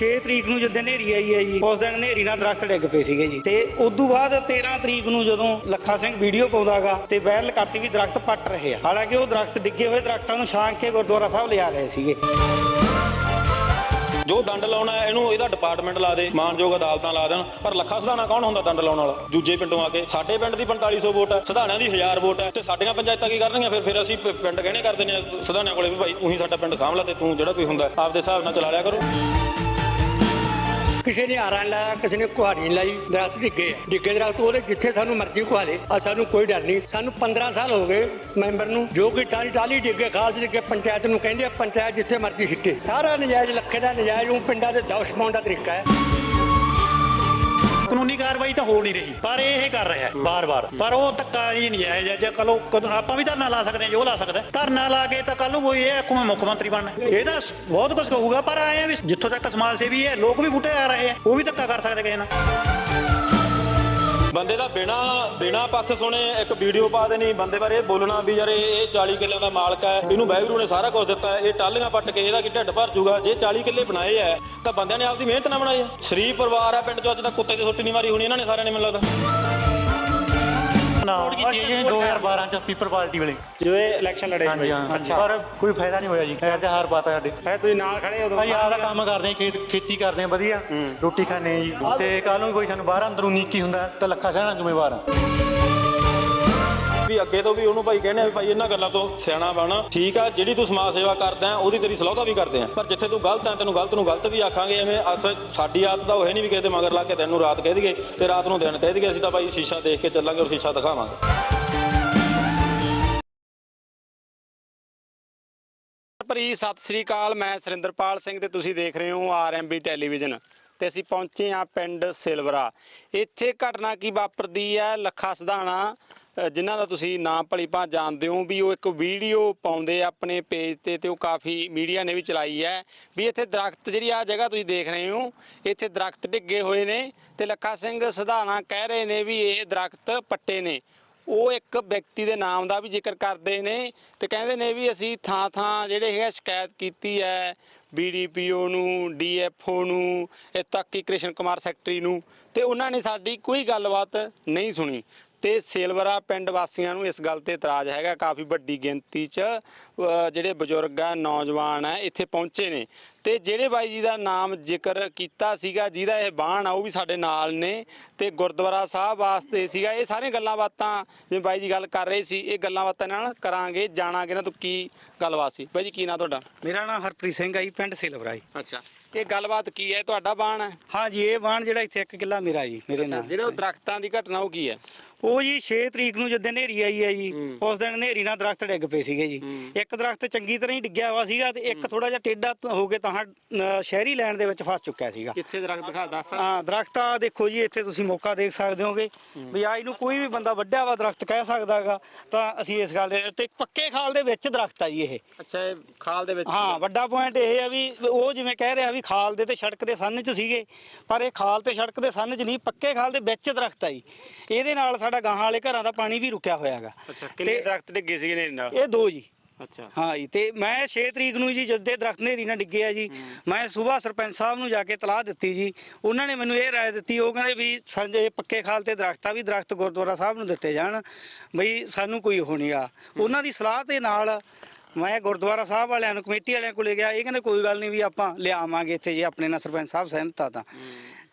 6 ਤਰੀਕ ਨੂੰ ਜਦੋਂ ਹਨੇਰੀ ਆਈ ਹੈ ਜੀ, ਉਸ ਦਿਨ ਹਨੇਰੀ ਨਾਲ ਦਰਖਤ ਡਿੱਗ ਪਏ ਸੀਗੇ ਜੀ। ਤੇ ਉਸ ਤੋਂ ਬਾਅਦ 13 ਤਰੀਕ ਨੂੰ ਜਦੋਂ ਲੱਖਾ ਸਿੰਘ ਵੀਡੀਓ ਪਾਉਂਦਾਗਾ ਤੇ ਵਾਇਰਲ ਕਰਤੀ ਵੀ ਦਰਖਤ ਪੱਟ ਰਹੇ ਆ। ਹਾਲਾਂਕਿ ਉਹ ਦਰਖਤ ਡਿੱਗੇ ਹੋਏ ਦਰਖਤਾਂ ਨੂੰ ਛਾਂਕ ਕੇ ਗੁਰਦੁਆਰਾ ਸਾਹਿਬ ਲਿਆ ਰਹੇ ਸੀਗੇ। ਜੋ ਦੰਡ ਲਾਉਣਾ ਇਹਨੂੰ ਇਹਦਾ ਡਿਪਾਰਟਮੈਂਟ ਲਾ ਦੇ, ਮਾਨਯੋਗ ਅਦਾਲਤਾਂ ਲਾ ਦੇਣ। ਪਰ ਲੱਖਾ ਸਧਾਣਾ ਕੌਣ ਹੁੰਦਾ ਦੰਡ ਲਾਉਣ ਵਾਲਾ? ਦੂਜੇ ਪਿੰਡੋਂ ਆ ਕੇ, ਸਾਡੇ ਪਿੰਡ ਦੀ 4500 ਵੋਟ ਹੈ ਸਧਾਣਿਆਂ ਦੀ 1000 ਵੋਟ ਹੈ ਤੇ ਸਾਡੀਆਂ ਪੰਚਾਇਤਾਂ ਕੀ ਕਰਨਗੀਆਂ? ਫਿਰ ਫਿਰ ਅਸੀਂ ਪਿੰਡ ਕਹਿਣੇ ਕਰ ਦਿੰਦੇ ਆ ਸਧਾਣਿਆਂ ਕੋਲੇ ਵੀ, ਭਾਈ ਤੂੰ ਹੀ ਸਾਡਾ ਪਿੰਡ ਸਾਂਭ ਲਾ ਤੇ ਤੂੰ ਜਿਹੜਾ ਕੋਈ ਹੁੰਦਾ, ਆਪਦੇ ਹਿਸਾਬ ਨਾਲ ਚਲਾ ਲਿਆ ਕਰੋ। ਕਿਸੇ ਨੇ ਆਰਾਂ ਲਾਇਆ ਕਿਸੇ ਨੇ ਕੁਹਾੜੀ ਲਾਈ, ਦਰਖਤ ਡਿੱਗੇ ਆ। ਡਿੱਗੇ ਦਰਖਤ ਉਹਦੇ ਜਿੱਥੇ ਸਾਨੂੰ ਮਰਜ਼ੀ ਕੁਹਾਲੇ ਆ ਸਾਨੂੰ ਕੋਈ ਡਰ ਨਹੀਂ ਸਾਨੂੰ 15 ਸਾਲ ਹੋ ਗਏ ਮੈਂਬਰ ਨੂੰ, ਜੋ ਕਿ ਟਾਲੀ ਟਾਲੀ ਡਿੱਗੇ, ਖਾਲਸ ਡਿੱਗੇ, ਪੰਚਾਇਤ ਨੂੰ ਕਹਿੰਦੇ ਆ, ਪੰਚਾਇਤ ਜਿੱਥੇ ਮਰਜ਼ੀ ਸਿੱਟੇ। ਸਾਰਾ ਨਜਾਇਜ਼, ਲੱਖੇ ਦਾ ਨਜਾਇਜ਼, ਉਹ ਪਿੰਡਾਂ ਦੇ ਦੌਸ਼ ਪਾਉਣ ਦਾ ਤਰੀਕਾ ਹੈ। ਕਾਨੂੰਨੀ ਕਾਰਵਾਈ ਤਾਂ ਹੋ ਨਹੀਂ ਰਹੀ, ਪਰ ਇਹ ਕਰ ਰਿਹਾ ਹੈ ਬਾਰ-ਬਾਰ ਪਰ ਉਹ ਧੱਕਾ ਹੀ ਨਹੀਂ ਹੈ, ਜੇ ਕੱਲ ਆਪਾਂ ਵੀ ਧਰਨਾ ਲਾ ਸਕਦੇ ਹਾਂ, ਜੋ ਲਾ ਸਕਦਾ ਧਰਨਾ ਲਾ ਕੇ ਤਾਂ ਕੱਲ ਨੂੰ ਕੋਈ ਇਹ ਆਖੂ ਮੈਂ ਮੁੱਖ ਮੰਤਰੀ ਬਣਨਾ ਇਹਦਾ ਬਹੁਤ ਕੁਝ ਕਹੂਗਾ, ਪਰ ਆਏ ਵੀ ਜਿੱਥੋਂ ਤੱਕ ਸਮਾਜ ਸੇਵੀ ਹੈ, ਲੋਕ ਵੀ ਬੂਟੇ ਆ ਰਹੇ ਆ ਉਹ ਵੀ ਧੱਕਾ ਕਰ ਸਕਦੇ ਕਿਸੇ ਨਾਲ। ਬੰਦੇ ਦਾ ਬਿਨਾ ਬਿਨਾ ਪੱਖ ਸੁਣੇ ਇੱਕ ਵੀਡੀਓ ਪਾ ਦੇਣੀ ਬੰਦੇ ਬਾਰੇ ਇਹ ਬੋਲਣਾ ਵੀ ਯਾਰ ਇਹ ਇਹ 40 ਕਿੱਲਿਆਂ ਦਾ ਮਾਲਕ ਹੈ ਇਹਨੂੰ ਵਾਹਿਗੁਰੂ ਨੇ ਸਾਰਾ ਕੁਝ ਦਿੱਤਾ ਹੈ, ਇਹ ਟਾਲੀਆਂ ਪੱਟ ਕੇ ਇਹਦਾ ਕੀ ਢਿੱਡ ਭਰ ਜੂਗਾ ਜੇ 40 ਕਿੱਲੇ ਬਣਾਏ ਹੈ ਤਾਂ ਬੰਦਿਆਂ ਨੇ ਆਪਦੀ ਮਿਹਨਤ ਨਾਲ ਬਣਾਏ ਆ ਸ਼ਰੀਫ ਪਰਿਵਾਰ ਹੈ ਪਿੰਡ ਚੋਂ ਅੱਜ ਤੱਕ ਕੁੱਤੇ ਦੀ ਸੁੱਟੀ ਨਹੀਂ ਮਾਰੀ ਹੋਣੀ ਇਹਨਾਂ ਨੇ ਸਾਰਿਆਂ ਨੇ ਮੈਨੂੰ ਲੱਗਦਾ। ਨਾ। ਕੀਤੀ ਜੀ 2012 ਚ ਪੀਪਰ ਪਾਰਟੀ ਵੇਲੇ। ਜੋ ਇਹ ਇਲੈਕਸ਼ਨ ਲੜੇ ਹਾਂਜੀ ਹਾਂ ਪਰ ਕੋਈ ਫਾਇਦਾ ਨਹੀਂ ਹੋਇਆ ਜੀ। ਖੈਰ ਤੇ ਹਾਰ ਪਾਤਾ ਸਾਡੇ। ਹੈ ਤੁਸੀਂ ਨਾਲ ਖੜੇ ਉਦੋਂ ਭਾਈ ਆਪਦਾ ਕੰਮ ਕਰਦੇ ਆ ਖੇਤ ਖੇਤੀ ਕਰਦੇ ਆ ਵਧੀਆ। ਰੋਟੀ ਖਾਣੇ ਆ ਜੀ। ਤੇ ਕੱਲ ਨੂੰ ਕੋਈ ਸਾਨੂੰ ਬਾਹਰ ਅੰਦਰੋਂ ਨੀਕੀ ਹੁੰਦਾ ਤਾਂ ਲੱਖਾ ਸਹਿਣਾ ਜ਼ਿੰਮੇਵਾਰ ਆ। ਵੀ ਅੱਗੇ ਤੋਂ ਵੀ ਉਹਨੂੰ ਭਾਈ ਕਹਿੰਦੇ ਆ ਵੀ ਭਾਈ ਇਹਨਾਂ ਗੱਲਾਂ ਤੋਂ ਸਿਆਣਾ ਬਣ। ਠੀਕ ਆ, ਜਿਹੜੀ ਤੂੰ ਸਮਾਜ ਸੇਵਾ ਕਰਦਾ ਉਹਦੀ ਤੇਰੀ ਸਲਾਹਤਾ ਵੀ ਕਰਦੇ ਆ। ਪਰ ਜਿੱਥੇ ਤੂੰ ਗਲਤ ਹੈ ਤੈਨੂੰ ਗਲਤ ਨੂੰ ਗਲਤ ਵੀ ਆਖਾਂਗੇ, ਐਵੇਂ ਅਸ ਸਾਡੀ ਆਦਤ ਤਾਂ ਉਹ ਹੈ ਨਹੀਂ ਵੀ ਕਿਸੇ ਦੇ ਮਗਰ ਲਾ ਕੇ ਤੈਨੂੰ ਰਾਤ ਕਹਿ ਦਈਏ ਤੇ ਰਾਤ ਨੂੰ ਦਿਨ ਕਹਿ ਦਈਏ, ਅਸੀਂ ਤਾਂ ਭਾਈ ਸ਼ੀਸ਼ਾ ਦੇਖ ਕੇ ਚੱਲਾਂਗੇ ਔਰ ਸ਼ੀਸ਼ਾ ਦਿਖਾਵਾਂਗੇ। ਭਰੀ, ਸਤਿ ਸ੍ਰੀ ਅਕਾਲ, ਮੈਂ ਸੁਰਿੰਦਰਪਾਲ ਸਿੰਘ ਤੇ ਤੁਸੀਂ ਦੇਖ ਰਹੇ ਹੋ ਆਰਐਮਬੀ ਟੈਲੀਵਿਜ਼ਨ। ਤੇ ਅਸੀਂ ਪਹੁੰਚੇ ਆ ਪਿੰਡ ਸਿਲਵਰਾ। ਇੱਥੇ ਘਟਨਾ ਕੀ ਵਾਪਰਦੀ ਹੈ? ਲੱਖਾ ਸਧਾਣਾ ਜਿਨ੍ਹਾਂ ਦਾ ਤੁਸੀਂ ਨਾਮ ਭਲੀ ਭਾਂ ਜਾਣਦੇ ਹੋ ਵੀ ਉਹ ਇੱਕ ਵੀਡੀਓ ਪਾਉਂਦੇ ਆ ਆਪਣੇ ਪੇਜ ਤੇ ਤੇ ਉਹ ਕਾਫੀ ਮੀਡੀਆ ਨੇ ਵੀ ਚਲਾਈ ਹੈ। ਵੀ ਇੱਥੇ ਦਰਖਤ ਜਿਹੜੀ ਆ ਜਗ੍ਹਾ ਤੁਸੀਂ ਦੇਖ ਰਹੇ ਹੋ, ਇੱਥੇ ਦਰਖਤ ਡਿੱਗੇ ਹੋਏ ਨੇ ਤੇ ਲੱਖਾ ਸਿੰਘ ਸਧਾਣਾ ਕਹਿ ਰਹੇ ਨੇ ਵੀ ਇਹ ਦਰਖਤ ਪੱਟੇ ਨੇ। ਉਹ ਇੱਕ ਵਿਅਕਤੀ ਦੇ ਨਾਮ ਦਾ ਵੀ ਜ਼ਿਕਰ ਕਰਦੇ ਨੇ ਤੇ ਕਹਿੰਦੇ ਨੇ ਵੀ ਅਸੀਂ ਥਾਂ ਥਾਂ ਜਿਹੜੇ ਹੈਗਾ ਸ਼ਿਕਾਇਤ ਕੀਤੀ ਹੈ ਬੀਡੀਪੀਓ ਨੂੰ ਡੀਐਫਓ ਨੂੰ ਇਹ ਤੱਕ ਕਿ ਕ੍ਰਿਸ਼ਨ ਕੁਮਾਰ ਸੈਕਟਰੀ ਨੂੰ ਤੇ ਉਹਨਾਂ ਨੇ ਸਾਡੀ ਕੋਈ ਗੱਲਬਾਤ ਨਹੀਂ ਸੁਣੀ। ਤੇ ਸੇਲਵਰਾ ਪਿੰਡ ਵਾਸੀਆਂ ਨੂੰ ਇਸ ਗੱਲ ਤੇ ਇਤਰਾਜ਼ ਹੈਗਾ ਕਾਫੀ ਵੱਡੀ ਗਿਣਤੀ 'ਚ ਜਿਹੜੇ ਬਜ਼ੁਰਗ ਆ ਨੌਜਵਾਨ ਆ ਇੱਥੇ ਪਹੁੰਚੇ ਨੇ। ਤੇ ਜਿਹੜੇ ਬਾਈ ਜੀ ਦਾ ਨਾਮ ਜ਼ਿਕਰ ਕੀਤਾ ਸੀਗਾ ਜਿਹਦਾ ਇਹ ਬਾਣ ਆ ਉਹ ਵੀ ਸਾਡੇ ਨਾਲ ਨੇ। ਤੇ ਗੁਰਦੁਆਰਾ ਸਾਹਿਬ ਵਾਸਤੇ ਸੀਗਾ ਇਹ ਸਾਰੀਆਂ ਗੱਲਾਂ ਬਾਤਾਂ ਜਿਵੇਂ ਬਾਈ ਜੀ ਗੱਲ ਕਰ ਰਹੇ ਸੀ ਇਹ ਗੱਲਾਂ ਬਾਤਾਂ ਨਾਲ ਕਰਾਂਗੇ ਜਾਣਾਂਗੇ ਨਾ ਤੂੰ ਕੀ ਗੱਲਬਾਤ ਸੀ। ਬਾਈ ਜੀ ਕੀ ਨਾਂ ਤੁਹਾਡਾ? ਮੇਰਾ ਨਾਮ ਹਰਪ੍ਰੀਤ ਸਿੰਘ ਆ ਜੀ ਪਿੰਡ ਸਿਲਵਰਾ ਜੀ। ਅੱਛਾ। ਇਹ ਗੱਲਬਾਤ ਕੀ ਹੈ? ਤੁਹਾਡਾ ਬਾਣ ਹੈ? ਹਾਂ ਜੀ ਇਹ ਬਾਣ ਜਿਹੜਾ ਇੱਥੇ ਇੱਕ ਕਿੱਲਾ ਮੇਰਾ ਜੀ ਮੇਰੇ ਨਾਲ। ਜਿਹੜੇ ਉਹ ਦਰਖਤਾਂ ਦੀ ਘਟਨਾ ਉਹ ਕੀ ਹੈ? ਉਹ ਜੀ 6 ਤਰੀਕ ਨੂੰ ਜਦੋਂ ਹਨੇਰੀ ਆਈ ਹੈ ਜੀ ਉਸ ਦਿਨ ਹਨੇਰੀ ਨਾਲ ਦਰਖਤ ਡਿੱਗ ਪਏ ਸੀਗੇ ਜੀ। ਇੱਕ ਦਰਖਤ ਚੰਗੀ ਤਰ੍ਹਾਂ ਹੀ ਡਿੱਗਿਆ ਹੋਇਆ ਸੀਗਾ ਤੇ ਇੱਕ ਥੋੜਾ ਜਿਹਾ ਤ- ਹੋ ਕੇ ਤਾਂ ਸ਼ਹਿਰੀ ਲੈਣ ਦੇ ਵਿੱਚ ਫਸ ਚੁੱਕਿਆ ਸੀਗਾ। ਕਿੱਥੇ ਦਰਖਤ ਦਿਖਾ ਦੱਸ ਹਾਂ ਦਰਖਤ ਆ ਦੇਖੋ ਜੀ ਇੱਥੇ ਤੁਸੀਂ ਮੌਕਾ ਦੇਖ ਸਕਦੇ ਹੋਗੇ ਵੀ ਆ ਇਹਨੂੰ ਕੋਈ ਵੀ ਬੰਦਾ ਵੱਡਿਆ ਵਾ ਦਰਖਤ ਕਹਿ ਸਕਦਾਗਾ ਤਾਂ ਅਸੀਂ ਇਸ ਗੱਲ ਦੇ ਤੇ ਪੱਕੇ ਖਾਲ ਦੇ ਵਿੱਚ ਦਰਖਤ ਆ ਜੀ ਇਹ। ਅੱਛਾ ਇਹ ਖਾਲ ਦੇ ਵਿੱਚ ਹਾਂ ਵੱਡਾ ਪੁਆਇੰਟ ਇਹ ਆ ਵੀ ਉਹ ਜਿਵੇਂ ਕਹਿ ਰਿਹਾ ਵੀ ਖਾਲ ਦੇ ਤੇ ਸੜਕ ਦੇ ਸੰਨ 'ਚ ਸੀਗੇ ਪਰ ਇਹ ਖਾਲ ਤੇ ਸੜਕ ਦੇ ਸੰਨ 'ਚ ਨਹੀਂ ਪੱਕੇ ਖਾਲ ਦੇ ਵਿੱਚ ਦਰਖਤ ਆ ਜੀ। ਇਹਦੇ ਨਾਲ ਸਾਡਾ ਗਾਹਾਂ ਵਾਲੇ ਘਰਾਂ ਦਾ ਪਾਣੀ ਵੀ ਰੁਕਿਆ ਹੋਇਆਗਾ ਅੱਛਾ ਕਿੰਨੇ ਦਰਖਤ ਡਿੱਗੇ ਸੀਗੇ ਨੇ ਨਾਲ? ਇਹ ਦੋ ਜੀ। ਅੱਛਾ। ਹਾਂ ਜੀ ਤੇ ਮੈਂ 6 ਤਰੀਕ ਨੂੰ ਜੀ ਜਦ ਦੇ ਦਰਖਤ ਨੇਰੀ ਨਾਲ ਡਿੱਗੇ ਆ ਜੀ ਮੈਂ ਸਵੇਰ ਸਰਪੰਚ ਸਾਹਿਬ ਨੂੰ ਜਾ ਕੇ ਤਲਾਹ ਦਿੱਤੀ ਜੀ। ਉਹਨਾਂ ਨੇ ਮੈਨੂੰ ਇਹ ਰਾਏ ਦਿੱਤੀ ਉਹ ਕਹਿੰਦੇ ਵੀ ਸੰਜੇ ਪੱਕੇ ਖਾਲ ਤੇ ਦਰਖਤ ਆ ਵੀ ਦਰਖਤ ਗੁਰਦੁਆਰਾ ਸਾਹਿਬ ਨੂੰ ਦਿੱਤੇ ਜਾਣ ਬਈ ਸਾਨੂੰ ਕੋਈ ਉਹ ਨਹੀਂਗਾ ਉਹਨਾਂ ਦੀ ਸਲਾਹ ਦੇ ਨਾਲ ਮੈਂ ਗੁਰਦੁਆਰਾ ਸਾਹਿਬ ਵਾਲਿਆਂ ਨੂੰ ਕਮੇਟੀ ਵਾਲਿਆਂ ਕੋਲੇ ਗਿਆ ਇਹ ਕਹਿੰਦੇ ਕੋਈ ਗੱਲ ਨਹੀਂ ਵੀ ਆਪਾਂ ਲਿਆਵਾਂਗੇ ਇੱਥੇ ਜੇ ਆਪਣੇ ਨਾਲ ਸਰਪੰਚ ਸਾਹਿਬ ਸਹਿਮਤ ਆ ਤਾਂ।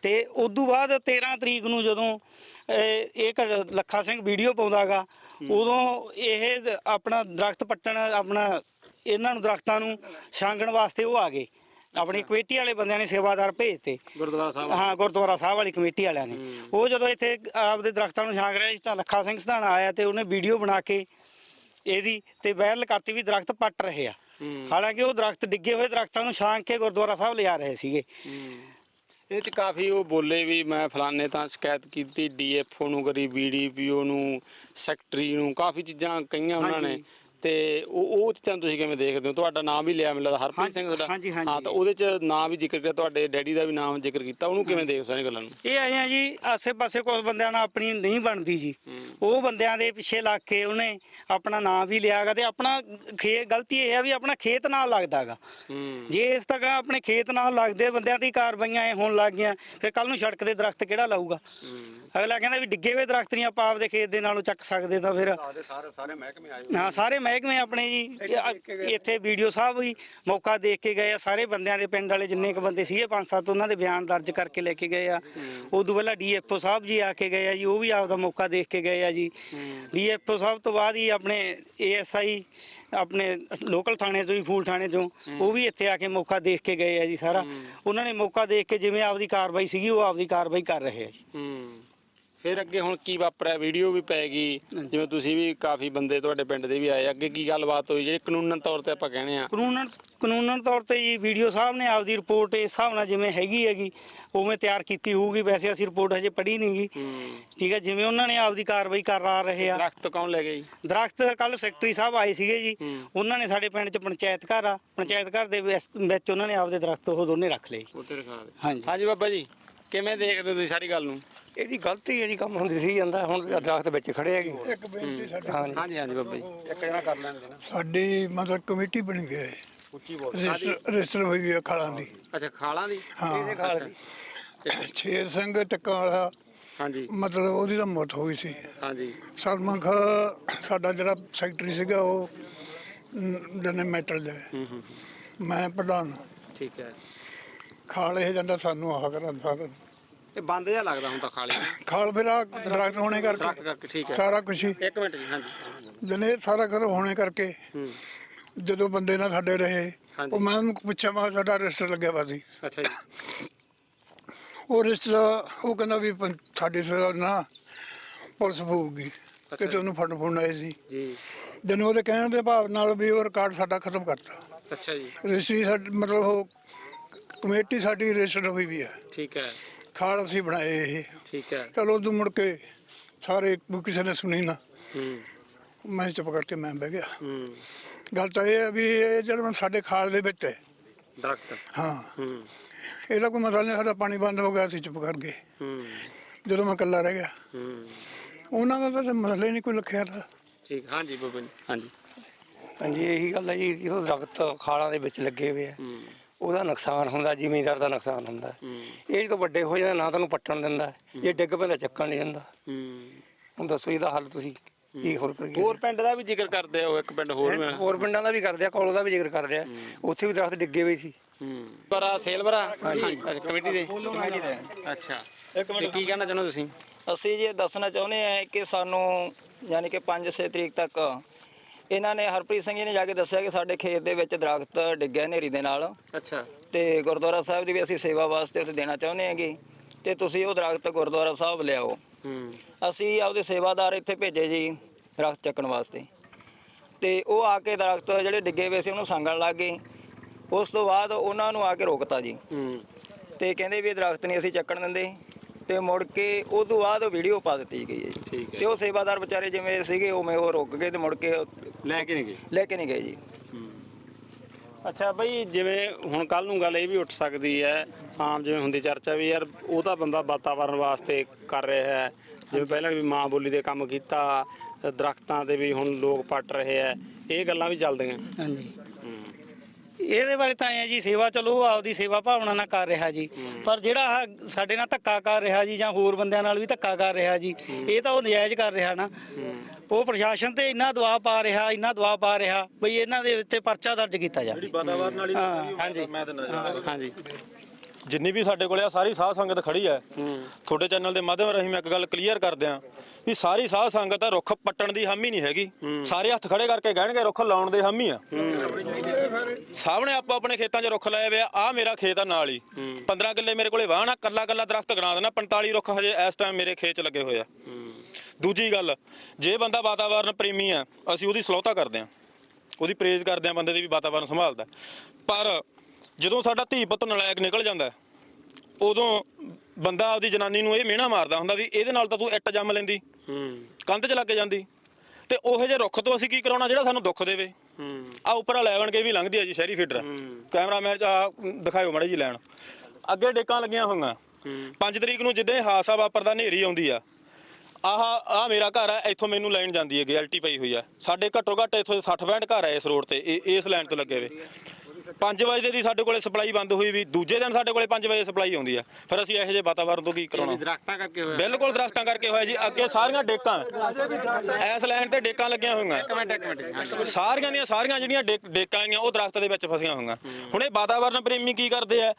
ਤੇ ਉਦੋਂ ਬਾਅਦ 13 ਤਰੀਕ ਨੂੰ ਜਦੋਂ ਇਹ ਇਹ ਘ- ਲੱਖਾ ਸਿੰਘ ਵੀਡੀਓ ਪਾਉਂਦਾਗਾ ਉਦੋਂ ਇਹ ਦ- ਆਪਣਾ ਦਰਖਤ ਪੱਟਣ ਆਪਣਾ ਇਹਨਾਂ ਨੂੰ ਦਰਖਤਾਂ ਨੂੰ ਛਾਂਗਣ ਵਾਸਤੇ ਉਹ ਆ ਗਏ। ਆਪਣੀ ਕਮੇਟੀ ਵਾਲੇ ਬੰਦਿਆਂ ਨੇ ਸੇਵਾਦਾਰ ਭੇਜਤੇ। ਗੁਰਦੁਆਰਾ ਸਾਹਿਬ ਹਾਂ ਗੁਰਦੁਆਰਾ ਸਾਹਿਬ ਵਾਲੀ ਕਮੇਟੀ ਵਾਲਿਆਂ ਨੇ। ਉਹ ਜਦੋਂ ਇੱਥੇ ਆਪਦੇ ਦਰਖਤਾਂ ਨੂੰ ਛਾਂਗ ਰਿਹਾ ਸੀ ਤਾਂ ਲੱਖਾ ਸਿੰਘ ਸਧਾਣਾ ਆਇਆ ਤੇ ਉਹਨੇ ਵੀਡੀਓ ਬਣਾ ਕੇ ਇਹਦੀ ਤੇ ਵਾਇਰਲ ਕਰਤੀ ਵੀ ਦਰਖਤ ਪੱਟ ਰਹੇ ਆ। ਹਾਲਾਂਕਿ ਉਹ ਦਰਖਤ ਡਿੱਗੇ ਹੋਏ ਦਰਖਤਾਂ ਨੂੰ ਛਾਂਗ ਕੇ ਗੁਰਦੁਆਰਾ ਸਾਹਿਬ ਲਿਆ ਰਹੇ ਸੀਗੇ। ਇਹ ਚ ਕਾਫੀ ਉਹ ਬੋਲੇ ਵੀ ਮੈਂ ਫਲਾਣੇ ਤਾਂ ਸ਼ਿਕਾਇਤ ਕੀਤੀ ਡੀਐਫਓ ਨੂੰ ਕਰੀ ਬੀਡੀਪੀਓ ਨੂੰ ਸੈਕਟਰੀ ਨੂੰ ਕਾਫੀ ਚੀਜ਼ਾਂ ਕਹੀਆਂ ਉਹਨਾਂ ਨੇ। ਤੇ ਉਹ ਉਹ ਚੀਜ਼ਾਂ ਤੁਸੀਂ ਕਿਵੇਂ ਦੇਖਦੇ ਹੋ? ਤੁਹਾਡਾ ਨਾਮ ਵੀ ਲਿਆ ਮੈਨੂੰ ਲੱਗਦਾ ਹਰਪ੍ਰੀਤ ਸਿੰਘ ਤੁਹਾਡਾ। ਹਾਂਜੀ, ਹਾਂਜੀ। ਹਾਂ ਤਾਂ ਉਹਦੇ ਚ ਨਾਮ ਵੀ ਜ਼ਿਕਰ ਕੀਤਾ ਤੁਹਾਡੇ ਡੈਡੀ ਦਾ ਵੀ ਨਾਮ ਜ਼ਿਕਰ ਕੀਤਾ ਉਹਨੂੰ ਕਿਵੇਂ ਦੇਖਦੇ ਹੋ ਸਾਰੀਆਂ ਗੱਲਾਂ ਨੂੰ? ਇਹ ਆਏ ਆ ਜੀ ਆਸੇ-ਪਾਸੇ ਕੁਝ ਬੰਦਿਆਂ ਨਾਲ ਆਪਣੀ ਨਹੀਂ ਬਣਦੀ ਜੀ। ਉਹ ਬੰਦਿਆਂ ਦੇ ਪਿੱਛੇ ਲੱਗ ਕੇ ਉਹਨੇ ਆਪਣਾ ਨਾਂ ਵੀ ਲਿਆਗਾ ਤੇ ਆਪਣਾ ਖੇ ਗਲਤੀ ਇਹ ਆ ਵੀ ਆਪਣਾ ਖੇਤ ਨਾਲ ਲੱਗਦਾਗਾ। ਹੂੰ। ਜੇ ਇਸ ਤੱਕ ਆਪਣੇ ਖੇਤ ਨਾਲ ਲੱਗਦੇ ਬੰਦਿਆਂ ਦੀ ਕਾਰਵਾਈਆਂ ਇਹ ਹੋਣ ਲੱਗ ਗਈਆਂ ਫਿਰ ਕੱਲ ਨੂੰ ਸੜਕ ਦੇ ਦਰਖਤ ਕਿਹੜਾ ਲਾਊਗਾ? ਅਗਲਾ ਕਹਿੰਦਾ ਵੀ ਡਿੱਗੇ ਹੋਏ ਦਰਖਤ ਨਹੀਂ ਆਪਾਂ ਆਪਦੇ ਖੇਤ ਦੇ ਨਾਲੋਂ ਚੱਕ ਸਕਦੇ ਤਾਂ ਫਿਰ ਸਾਰੇ ਸਾਰੇ ਮਹਿਕਮੇ ਆਏ ਹਾਂ ਸਾਰੇ ਮਹਿਕਮੇ ਆਪਣੇ ਜੀ ਇੱਥੇ ਵੀਡੀਓ ਸਾਹਿਬ ਵੀ ਮੌਕਾ ਦੇਖ ਕੇ ਗਏ ਆ ਸਾਰੇ ਬੰਦਿਆਂ ਦੇ ਪਿੰਡ ਵਾਲੇ ਜਿੰਨੇ ਕ ਬੰਦੇ ਸੀਗੇ ਪੰਜ ਸੱਤ ਉਹਨਾਂ ਦੇ ਬਿਆਨ ਦਰਜ ਕਰਕੇ ਲੈ ਕੇ ਗਏ ਆ। ਉਦੋਂ ਪਹਿਲਾਂ ਡੀਐਫਓ ਸਾਹਿਬ ਜੀ ਆ ਕੇ ਗਏ ਆ ਜੀ ਉਹ ਵੀ ਆਪਦਾ ਮੌਕਾ ਦੇਖ ਕੇ ਗਏ ਆ ਜੀ। ਡੀਐਫਓ ਸਾਹਿਬ ਤੋਂ ਬਾਅਦ ਹੀ ਆਪਣੇ ਏਐਸਆਈ ਆਪਣੇ ਲੋਕਲ ਥਾਣੇ ਤੋਂ ਹੀ ਫੂਲ ਥਾਣੇ ਤੋਂ ਉਹ ਵੀ ਇੱਥੇ ਆ ਕੇ ਮੌਕਾ ਦੇਖ ਕੇ ਗਏ ਆ ਜੀ ਸਾਰਾ। ਉਹਨਾਂ ਨੇ ਮੌਕਾ ਦੇਖ ਕੇ ਜਿਵੇਂ ਆਪਦੀ ਕਾਰਵਾਈ ਸੀਗੀ ਉਹ ਆਪਦੀ ਕਾਰਵਾਈ ਕਰ ਰਹੇ ਆ ਜੀ। ਫਿਰ ਅੱਗੇ ਹੁਣ ਕੀ ਵਾਪਰਿਆ? ਵੀਡੀਓ ਵੀ ਪੈ ਗਈ। ਜਿਵੇਂ ਤੁਸੀਂ ਵੀ ਕਾਫੀ ਬੰਦੇ ਤੁਹਾਡੇ ਪਿੰਡ ਦੇ ਵੀ ਆਏ। ਅੱਗੇ ਕੀ ਗੱਲਬਾਤ ਹੋਈ? ਜਿਹੜੀ ਕਾਨੂੰਨਨ ਤੌਰ ਤੇ ਆਪਾਂ ਕਹਿੰਦੇ ਆ ਕਾਨੂੰਨਨ ਕਾਨੂੰਨਨ ਤੌਰ ਤੇ ਜੀ ਵੀਡੀਓ ਸਾਹਿਬ ਨੇ ਆਪਦੀ ਰਿਪੋਰਟ ਇਸ ਹਿਸਾਬ ਨਾਲ ਜਿਵੇਂ ਹੈਗੀ ਹੈਗੀ ਉਵੇਂ ਤਿਆਰ ਕੀਤੀ ਹੋਊਗੀ। ਵੈਸੇ ਅਸੀਂ ਰਿਪੋਰਟ ਹਜੇ ਪੜ੍ਹੀ ਨਹੀਂਗੀ ਠੀਕ ਹੈ ਜਿਵੇਂ ਉਹਨਾਂ ਨੇ ਆਪਦੀ ਕਾਰਵਾਈ ਕਰ ਆ ਰਹੇ ਆ। ਦਰਖਤ ਕੌਣ ਲੈ ਗਈ ਦਰਖਤ ਕੱਲ ਸੈਕਟਰੀ ਸਾਹਿਬ ਆਏ ਸੀਗੇ ਜੀ। ਉਹਨਾਂ ਨੇ ਸਾਡੇ ਪਿੰਡ 'ਚ ਪੰਚਾਇਤ ਘਰ ਆ। ਪੰਚਾਇਤ ਘਰ ਦੇ ਵਿੱਚ ਉਹਨਾਂ ਨੇ ਆਪਦੇ ਦਰਖਤ ਉਹ ਦੋਨੇ ਰੱਖ ਲਏ। ਉੱਤੇ ਰਖਾ ਹਾਂਜੀ। ਹਾਂਜੀ ਬਾਬਾ ਜੀ ਕਿਵੇਂ ਦੇਖਦੇ ਤੁਸੀਂ ਸਾਰੀ ਗੱਲ ਨੂੰ? ਇਹਦੀ ਗਲਤੀ ਹੈ ਜੀ ਕੰਮ ਹੁੰਦੀ ਸੀ ਜਾਂਦਾ ਹੁਣ ਦਰਖਤ ਵਿੱਚ ਖੜੇ ਹੈਗੇ। ਇੱਕ ਬੇਨਤੀ ਸਾਡੇ ਹਾਂਜੀ ਹਾਂਜੀ ਹਾਂਜੀ ਬਾਬਾ ਜੀ। ਇੱਕ ਜਣਾ ਕਰ ਲੈਣਗੇ ਨਾ। ਸਾਡੀ ਮਤਲਬ ਕਮੇਟੀ ਬਣ ਗਈ ਹੈ। ਉੱਚੀ ਬੋਲ। ਰਜਿਸਟਰ ਰਜਿਸਟਰ ਹੋਈ ਹੈ ਖਾਲਾਂ ਦੀ। ਅੱਛਾ ਖਾਲਾਂ ਦੀ? ਹਾਂ। ਖਾਲ ਦੀ? ਸ਼ੇਰ ਸਿੰਘ ਟੱਕਾ ਵਾਲਾ। ਹਾਂਜੀ। ਮਤਲਬ ਉਹਦੀ ਤਾਂ ਮੌਤ ਹੋ ਗਈ ਸੀ। ਹਾਂਜੀ। ਸਲਮਾਨ ਖਾਂ ਸਾਡਾ ਜਿਹੜਾ ਸੈਕਟਰੀ ਸੀਗਾ ਉਹ ਜਨੇ ਮੈਟਲ ਦਾ। ਹੈ। ਹੂੰ ਹੂੰ। ਮੈਂ ਪ੍ਰਧਾਨ। ਠੀਕ ਹੈ। ਖਾਲ ਇਹ ਜਾਂਦਾ ਸਾਨੂੰ ਆਹ ਕਰਨ ਸਾਰਾ। ਇਹ ਬੰਦ ਜਿਹਾ ਲੱਗਦਾ ਹੁਣ ਤਾਂ ਖਾਲੀ। ਖਾਲ ਫਿਰ ਦਰਖਤ ਹੋਣੇ ਦਰਖਤ ਕਰਕੇ ਕਰਕੇ ਠੀਕ ਹੈ। ਸਾਰਾ ਕੁਛ ਹੀ। ਇੱਕ ਮਿੰਟ ਜੀ ਹਾਂਜੀ। ਜਨੇ ਸਾਰਾ ਕਰ ਹੋਣੇ ਕਰਕੇ ਹੂੰ। ਜਦੋਂ ਬੰਦੇ ਨਾਲ ਸਾਡੇ ਰਹੇ ਹਾਂਜੀ। ਉਹ ਮੈਂ ਉਹਨੂੰ ਪੁੱਛਿਆ ਮੈਂ ਕਿਹਾ ਸਾਡਾ ਰਜਿਸਟਰ ਲੱਗਿਆ ਵਾ ਸੀ ਅੱਛਾ ਜੀ। ਉਹ ਰਿਸ਼ਤਾ ਉਹ ਕਹਿੰਦਾ ਵੀ ਪੰ- ਸਾਡੇ ਸਿਰ ਨਾ ਪੁਲਿਸ ਹੋਊਗੀ ਅੱਛਾ ਕਿਤੇ ਉਹਨੂੰ ਫੜਨ ਫੁੜਨ ਆਏ ਸੀ। ਜੀ। ਜਦੋਂ ਉਹਦੇ ਕਹਿਣ ਦੇ ਭਾਵ ਨਾਲ ਵੀ ਉਹ ਰਿਕਾਰਡ ਸਾਡਾ ਖਤਮ ਕਰਤਾ। ਅੱਛਾ ਜੀ। ਰਜਿਸਟਰੀ ਸਾਡੀ ਮਤਲਬ ਉਹ ਕਮੇਟੀ ਸਾਡੀ ਰਜਿਸਟਰ ਹੋਈ ਵੀ ਹੈ ਠੀਕ ਹੈ। ਖਾਲ ਅਸੀਂ ਬਣਾਏ ਇਹ। ਠੀਕ ਹੈ। ਚਲੋ ਉਦੋਂ ਮੁੜ ਕੇ ਸਾਰੇ ਵੀ ਕਿਸੇ ਨੇ ਸੁਣੀ ਨਾ। ਹੂੰ। ਮੈਂ ਚੁੱਪ ਕਰਕੇ ਮੈਂ ਬਹਿ ਗਿਆ। ਹੂੰ। ਗੱਲ ਤਾਂ ਇਹ ਹੈ ਵੀ ਇਹ ਜਿਹੜਾ ਸਾਡੇ ਖਾਲ ਦੇ ਵਿੱਚ ਹੈ। ਦਰਖਤ। ਹਾਂ। ਹੂੰ। ਇਹਦਾ ਕੋਈ ਮਸਲਾ ਨਹੀਂ ਸਾਡਾ ਪਾਣੀ ਬੰਦ ਹੋ ਗਿਆ ਅਸੀਂ ਚੁੱਪ ਕਰ ਗਏ। ਹੂੰ। ਜਦੋਂ ਮੈਂ ਇਕੱਲਾ ਰਹਿ ਗਿਆ। ਹੂੰ। ਉਹਨਾਂ ਦਾ ਤਾਂ ਮਸਲਾ ਹੀ ਨਹੀਂ ਕੋਈ ਲਖਿਆ ਦਾ ਠੀਕ ਹਾਂਜੀ ਬਾਬਾ ਜੀ। ਹਾਂਜੀ। ਹਾਂਜੀ ਇਹੀ ਗੱਲ ਹੈ ਜੀ ਜਦੋਂ ਦਰਖਤ ਖਾਲਾਂ ਦੇ ਵਿੱਚ ਲੱਗੇ ਹੋਏ ਆ। ਹੂੰ। ਉਹਦਾ ਨੁਕਸਾਨ ਹੁੰਦਾ ਜ਼ਿਮੀਂਦਾਰ ਦਾ ਨੁਕਸਾਨ ਹੁੰਦਾ। ਹੂੰ। ਇਹ ਜਦੋਂ ਵੱਡੇ ਹੋ ਜਾਂਦੇ ਨਾ ਤੁਹਾਨੂੰ ਪੱਟਣ ਦਿੰਦਾ। ਜੇ ਡਿੱਗ ਪੈਂਦਾ ਚੱਕਣ ਨਹੀਂ ਦਿੰਦਾ। ਹੂੰ। ਹੁਣ ਦੱਸੋ ਇਹਦਾ ਹੱਲ ਤੁਸੀਂ ਕੀ ਹੋਰ ਕਰੀਏ? ਹੋਰ ਪਿੰਡ ਦਾ ਵੀ ਜ਼ਿਕਰ ਕਰਦੇ ਹੋ ਇੱਕ ਪਿੰਡ ਹੋਰ ਮੈਂ ਹੋਰ ਪਿੰਡਾਂ ਦਾ ਵੀ ਕਰਦੇ ਆ ਕੋਲੋਂ ਦਾ ਵੀ ਜ਼ਿਕਰ ਕਰਦੇ ਆ। ਉੱਥੇ ਵੀ ਦਰਖਤ ਡਿੱਗੇ ਹੋਏ ਸੀ। ਹੂੰ। ਬਰਾ ਸੇਲਵਰਾ ਅੱਛਾ ਕਮੇਟੀ ਦੇ? ਅੱਛਾ। ਇੱਕ ਮਿੰਟ। ਕੀ ਕਹਿਣਾ ਚਾਹੁੰਦੇ ਹੋ ਤੁਸੀਂ? ਅਸੀਂ ਜੀ ਇਹ ਦੱਸਣਾ ਚਾਹੁੰਦੇ ਹਾਂ ਕਿ ਸਾਨੂੰ ਯਾਨੀ ਕਿ 5-6 ਤਰੀਕ ਤੱਕ ਇਹਨਾਂ ਨੇ ਹਰਪ੍ਰੀਤ ਸਿੰਘ ਜੀ ਨੇ ਜਾ ਕੇ ਦੱਸਿਆ ਕਿ ਸਾਡੇ ਖੇਤ ਦੇ ਵਿੱਚ ਦਰਖਤ ਡਿੱਗਿਆ ਹਨੇਰੀ ਦੇ ਨਾਲ। ਅੱਛਾ। ਤੇ ਗੁਰਦੁਆਰਾ ਸਾਹਿਬ ਦੀ ਵੀ ਅਸੀਂ ਸੇਵਾ ਵਾਸਤੇ ਉੱਥੇ ਦੇਣਾ ਚਾਹੁੰਦੇ ਹਾਂਗੇ ਤੇ ਤੁਸੀਂ ਉਹ ਦਰਖਤ ਗੁਰਦੁਆਰਾ ਸਾਹਿਬ ਲਿਆਓ। ਹੂੰ। ਅਸੀਂ ਆਪਦੇ ਸੇਵਾਦਾਰ ਇੱਥੇ ਭੇਜੇ ਜੀ ਦਰਖਤ ਚੱਕਣ ਵਾਸਤੇ। ਤੇ ਉਹ ਆ ਕੇ ਦਰਖਤ ਜਿਹੜੇ ਡਿੱਗੇ ਹੋਏ ਸੀ ਉਹਨੂੰ ਸੰਗਣ ਲੱਗ ਗਏ। ਉਸ ਤੋਂ ਬਾਅਦ ਉਹਨਾਂ ਨੂੰ ਆ ਕੇ ਰੋਕਤਾ ਜੀ। ਹੂੰ। ਤੇ ਕਹਿੰਦੇ ਵੀ ਇਹ ਦਰਖਤ ਨਹੀਂ ਅਸੀਂ ਚੱਕਣ ਦਿੰਦੇ। ਤੇ ਮੁੜ ਕੇ ਉਹ ਤੋਂ ਬਾਅਦ ਵੀਡੀਓ ਪਾ ਦਿੱਤੀ ਗਈ ਹੈ ਜੀ। ਠੀਕ ਹੈ ਤੇ ਉਹ ਸੇਵਾਦਾਰ ਵਿਚਾਰੇ ਜਿਵੇਂ ਸੀਗੇ ਉਵੇਂ ਉਹ ਰੁਕ ਗਏ ਤੇ ਮੁੜ ਕੇ ਲੈ ਕੇ ਨਹੀਂ ਗਏ? ਲੈ ਕੇ ਨਹੀਂ ਗਏ ਜੀ। ਅੱਛਾ ਬਈ ਜਿਵੇਂ ਹੁਣ ਕੱਲ ਨੂੰ ਗੱਲ ਇਹ ਵੀ ਉੱਠ ਸਕਦੀ ਹੈ ਆਮ ਜਿਵੇਂ ਹੁੰਦੀ ਚਰਚਾ ਵੀ ਯਾਰ ਉਹ ਤਾਂ ਬੰਦਾ ਵਾਤਾਵਰਣ ਵਾਸਤੇ ਕਰ ਰਿਹਾ ਹੈ। ਜਿਵੇਂ ਪਹਿਲਾਂ ਵੀ ਮਾਂ ਬੋਲੀ ਦੇ ਕੰਮ ਕੀਤਾ ਦਰਖਤਾਂ ਤੇ ਵੀ ਹੁਣ ਲੋਕ ਪੱਟ ਰਹੇ ਆ ਇਹ ਗੱਲਾਂ ਵੀ ਚੱਲਦੀਆਂ। ਹਾਂਜੀ। ਇਹਦੇ ਬਾਰੇ ਤਾਂ ਐ ਜੀ ਸੇਵਾ ਚਲੋ ਆਪਦੀ ਸੇਵਾ ਭਾਵਨਾ ਨਾਲ ਕਰ ਰਿਹਾ ਜੀ। ਪਰ ਜਿਹੜਾ ਆਹ ਸਾਡੇ ਨਾਲ ਧੱਕਾ ਕਰ ਰਿਹਾ ਜੀ ਜਾਂ ਹੋਰ ਬੰਦਿਆਂ ਨਾਲ ਵੀ ਧੱਕਾ ਕਰ ਰਿਹਾ ਜੀ ਇਹ ਤਾਂ ਉਹ ਨਜਾਇਜ਼ ਕਰ ਰਿਹਾ ਨਾ। ਉਹ ਪ੍ਰਸ਼ਾਸਨ ਤੇ ਇੰਨਾ ਦਬਾਅ ਪਾ ਰਿਹਾ ਇੰਨਾ ਦਬਾਅ ਪਾ ਰਿਹਾ ਬਈ ਇਹਨਾਂ ਦੇ ਉੱਤੇ ਪਰਚਾ ਦਰਜ ਕੀਤਾ ਜਾਵੇ ਵਾਤਾਵਰਨ ਵਾਲੀ ਹਾਂ। ਹਾਂਜੀ। ਮੈਂ ਤਾਂ ਹਾਂਜੀ। ਜਿੰਨੀ ਵੀ ਸਾਡੇ ਕੋਲੇ ਆ ਸਾਰੀ ਸਾਧ ਸੰਗਤ ਖੜੀ ਹੈ। ਤੁਹਾਡੇ ਚੈਨਲ ਦੇ ਮਾਧਿਅਮ ਰਾਹੀਂ ਮੈਂ ਇੱਕ ਗੱਲ ਕਲੀਅਰ ਕਰ ਦਿਆਂ। ਵੀ ਸਾਰੀ ਸਾਧ ਸੰਗਤ ਆ, ਰੁੱਖ ਪੱਟਣ ਦੀ ਹਾਮੀ ਨਹੀਂ ਹੈਗੀ। ਸਾਰੇ ਹੱਥ ਖੜੇ ਕਰਕੇ ਕਹਿਣਗੇ, ਰੁੱਖ ਲਾਉਣ ਦੇ ਹਾਮੀ ਆ। ਸਭ ਨੇ ਆਪੋ ਆਪਣੇ ਖੇਤਾਂ 'ਚ ਰੁੱਖ ਲਾਏ ਹੋਏ ਆ ਆ ਮੇਰਾ ਖੇਤ ਆ ਨਾਲ ਹੀ। 15 ਕਿੱਲੇ ਮੇਰੇ ਕੋਲੇ ਵਾਹਣ ਆ, ਕੱਲਾ ਕੱਲਾ ਦਰਖਤ ਗਣਾ ਦੇਣਾ 45 ਰੁੱਖ ਹਜੇ ਇਸ ਟਾਈਮ ਮੇਰੇ ਖੇਤ 'ਚ ਲੱਗੇ ਹੋਏ ਆ। ਦੂਜੀ ਗੱਲ, ਜੇ ਬੰਦਾ ਵਾਤਾਵਰਨ ਪ੍ਰੇਮੀ ਆ, ਅਸੀਂ ਉਹਦੀ ਸਲੋਤਾ ਕਰਦੇ ਆ। ਉਹਦੀ ਪ੍ਰੇਜ਼ ਕਰਦੇ ਆ ਬੰਦੇ ਦੀ ਵੀ ਵਾਤਾਵਰਨ ਸੰਭਾਲਦਾ। ਪਰ ਜਦੋਂ ਸਾਡਾ ਧੀ ਪੁੱਤ ਨਲਾਇਕ ਨਿਕਲ ਜਾਂਦਾ, ਉਦੋਂ ਬੰਦਾ ਆਪਦੀ ਜਨਾਨੀ ਨੂੰ ਇਹ ਮਿਹਣਾ ਮਾਰਦਾ ਹੁੰਦਾ ਵੀ ਇਹਦੇ ਨਾਲ ਤਾਂ ਤੂੰ ਇੱਟ ਜੰਮ ਲੈਂਦੀ। ਹੂੰ ਕੰਧ 'ਚ ਲੱਗ ਜਾਂਦੀ। ਤੇ ਉਹੋ ਜਿਹੇ ਰੁੱਖ ਤੋਂ ਅਸੀਂ ਕੀ ਕਰਾਉਣਾ ਜਿਹੜਾ ਸਾਨੂੰ ਦੁੱਖ ਦੇਵੇ? ਆ ਉੱਪਰ 11 ਕੇ ਵੀ ਲੰਘਦੀ ਹੈ ਜੀ ਸ਼ਹਿਰੀ ਫੀਡਰ। ਕੈਮਰਾਮੈਨ ਆ ਦਿਖਾਇਓ ਮੜੇ ਜੀ ਲੈਣ। ਅੱਗੇ ਡੇਕਾਂ ਲੱਗੀਆਂ ਹੋਈਆਂ। 5 ਤਰੀਕ ਨੂੰ ਜਿੱਦਾਂ ਇਹ ਹਾਦਸਾ ਵਾਪਰਦਾ, ਹਨੇਰੀ ਆਉਂਦੀ ਆ। ਆਹ ਆ ਮੇਰਾ ਘਰ ਹੈ ਇੱਥੋਂ ਮੈਨੂੰ ਲਾਈਨ ਜਾਂਦੀ ਹੈ ਗੈਲਟੀ ਪਈ ਹੋਈ ਆ। ਸਾਡੇ ਘੱਟੋ ਘੱਟ ਇੱਥੋਂ 60 65 ਘਰ ਹੈ ਇਸ ਰੋਡ ਤੇ ਇਸ ਲਾਈਨ ਤੋਂ ਲੱਗੇ ਵੇ। 5 ਵਜੇ ਦੀ ਸਾਡੇ ਕੋਲੇ ਸਪਲਾਈ ਬੰਦ ਹੋਈ ਵੀ ਦੂਜੇ ਦਿਨ ਸਾਡੇ ਕੋਲੇ 5 ਵਜੇ ਸਪਲਾਈ ਆਉਂਦੀ ਆ। ਫਿਰ ਅਸੀਂ ਇਹੋ ਜਿਹੇ ਵਾਤਾਵਰਨ ਤੋਂ ਕੀ ਕਰਾਉਣਾ? ਦਰਖਤਾਂ ਕਰਕੇ ਹੋਇਆ। ਬਿਲਕੁਲ ਦਰਖਤਾਂ ਕਰਕੇ ਹੋਇਆ ਜੀ। ਅੱਗੇ ਸਾਰੀਆਂ ਡੇਕਾਂ। ਐਸ ਲਾਈਨ ਤੇ ਡੇਕਾਂ ਲੱਗੀਆਂ ਹੋਈਆਂ। ਇੱਕ ਮਿੰਟ ਇੱਕ ਮਿੰਟ ਸਾਰੀਆਂ ਦੀਆਂ ਸਾਰੀਆਂ ਜਿਹੜੀਆਂ ਡੇਕ- ਆਈਆਂ ਉਹ ਦਰਖਤ ਦੇ ਵਿੱਚ ਫਸੀਆਂ ਹੋਈਆਂ। ਹੁਣ ਇਹ ਵਾਤਾਵਰਨ ਪ੍ਰੇਮੀ ਕੀ ਕਰਦੇ ਆ?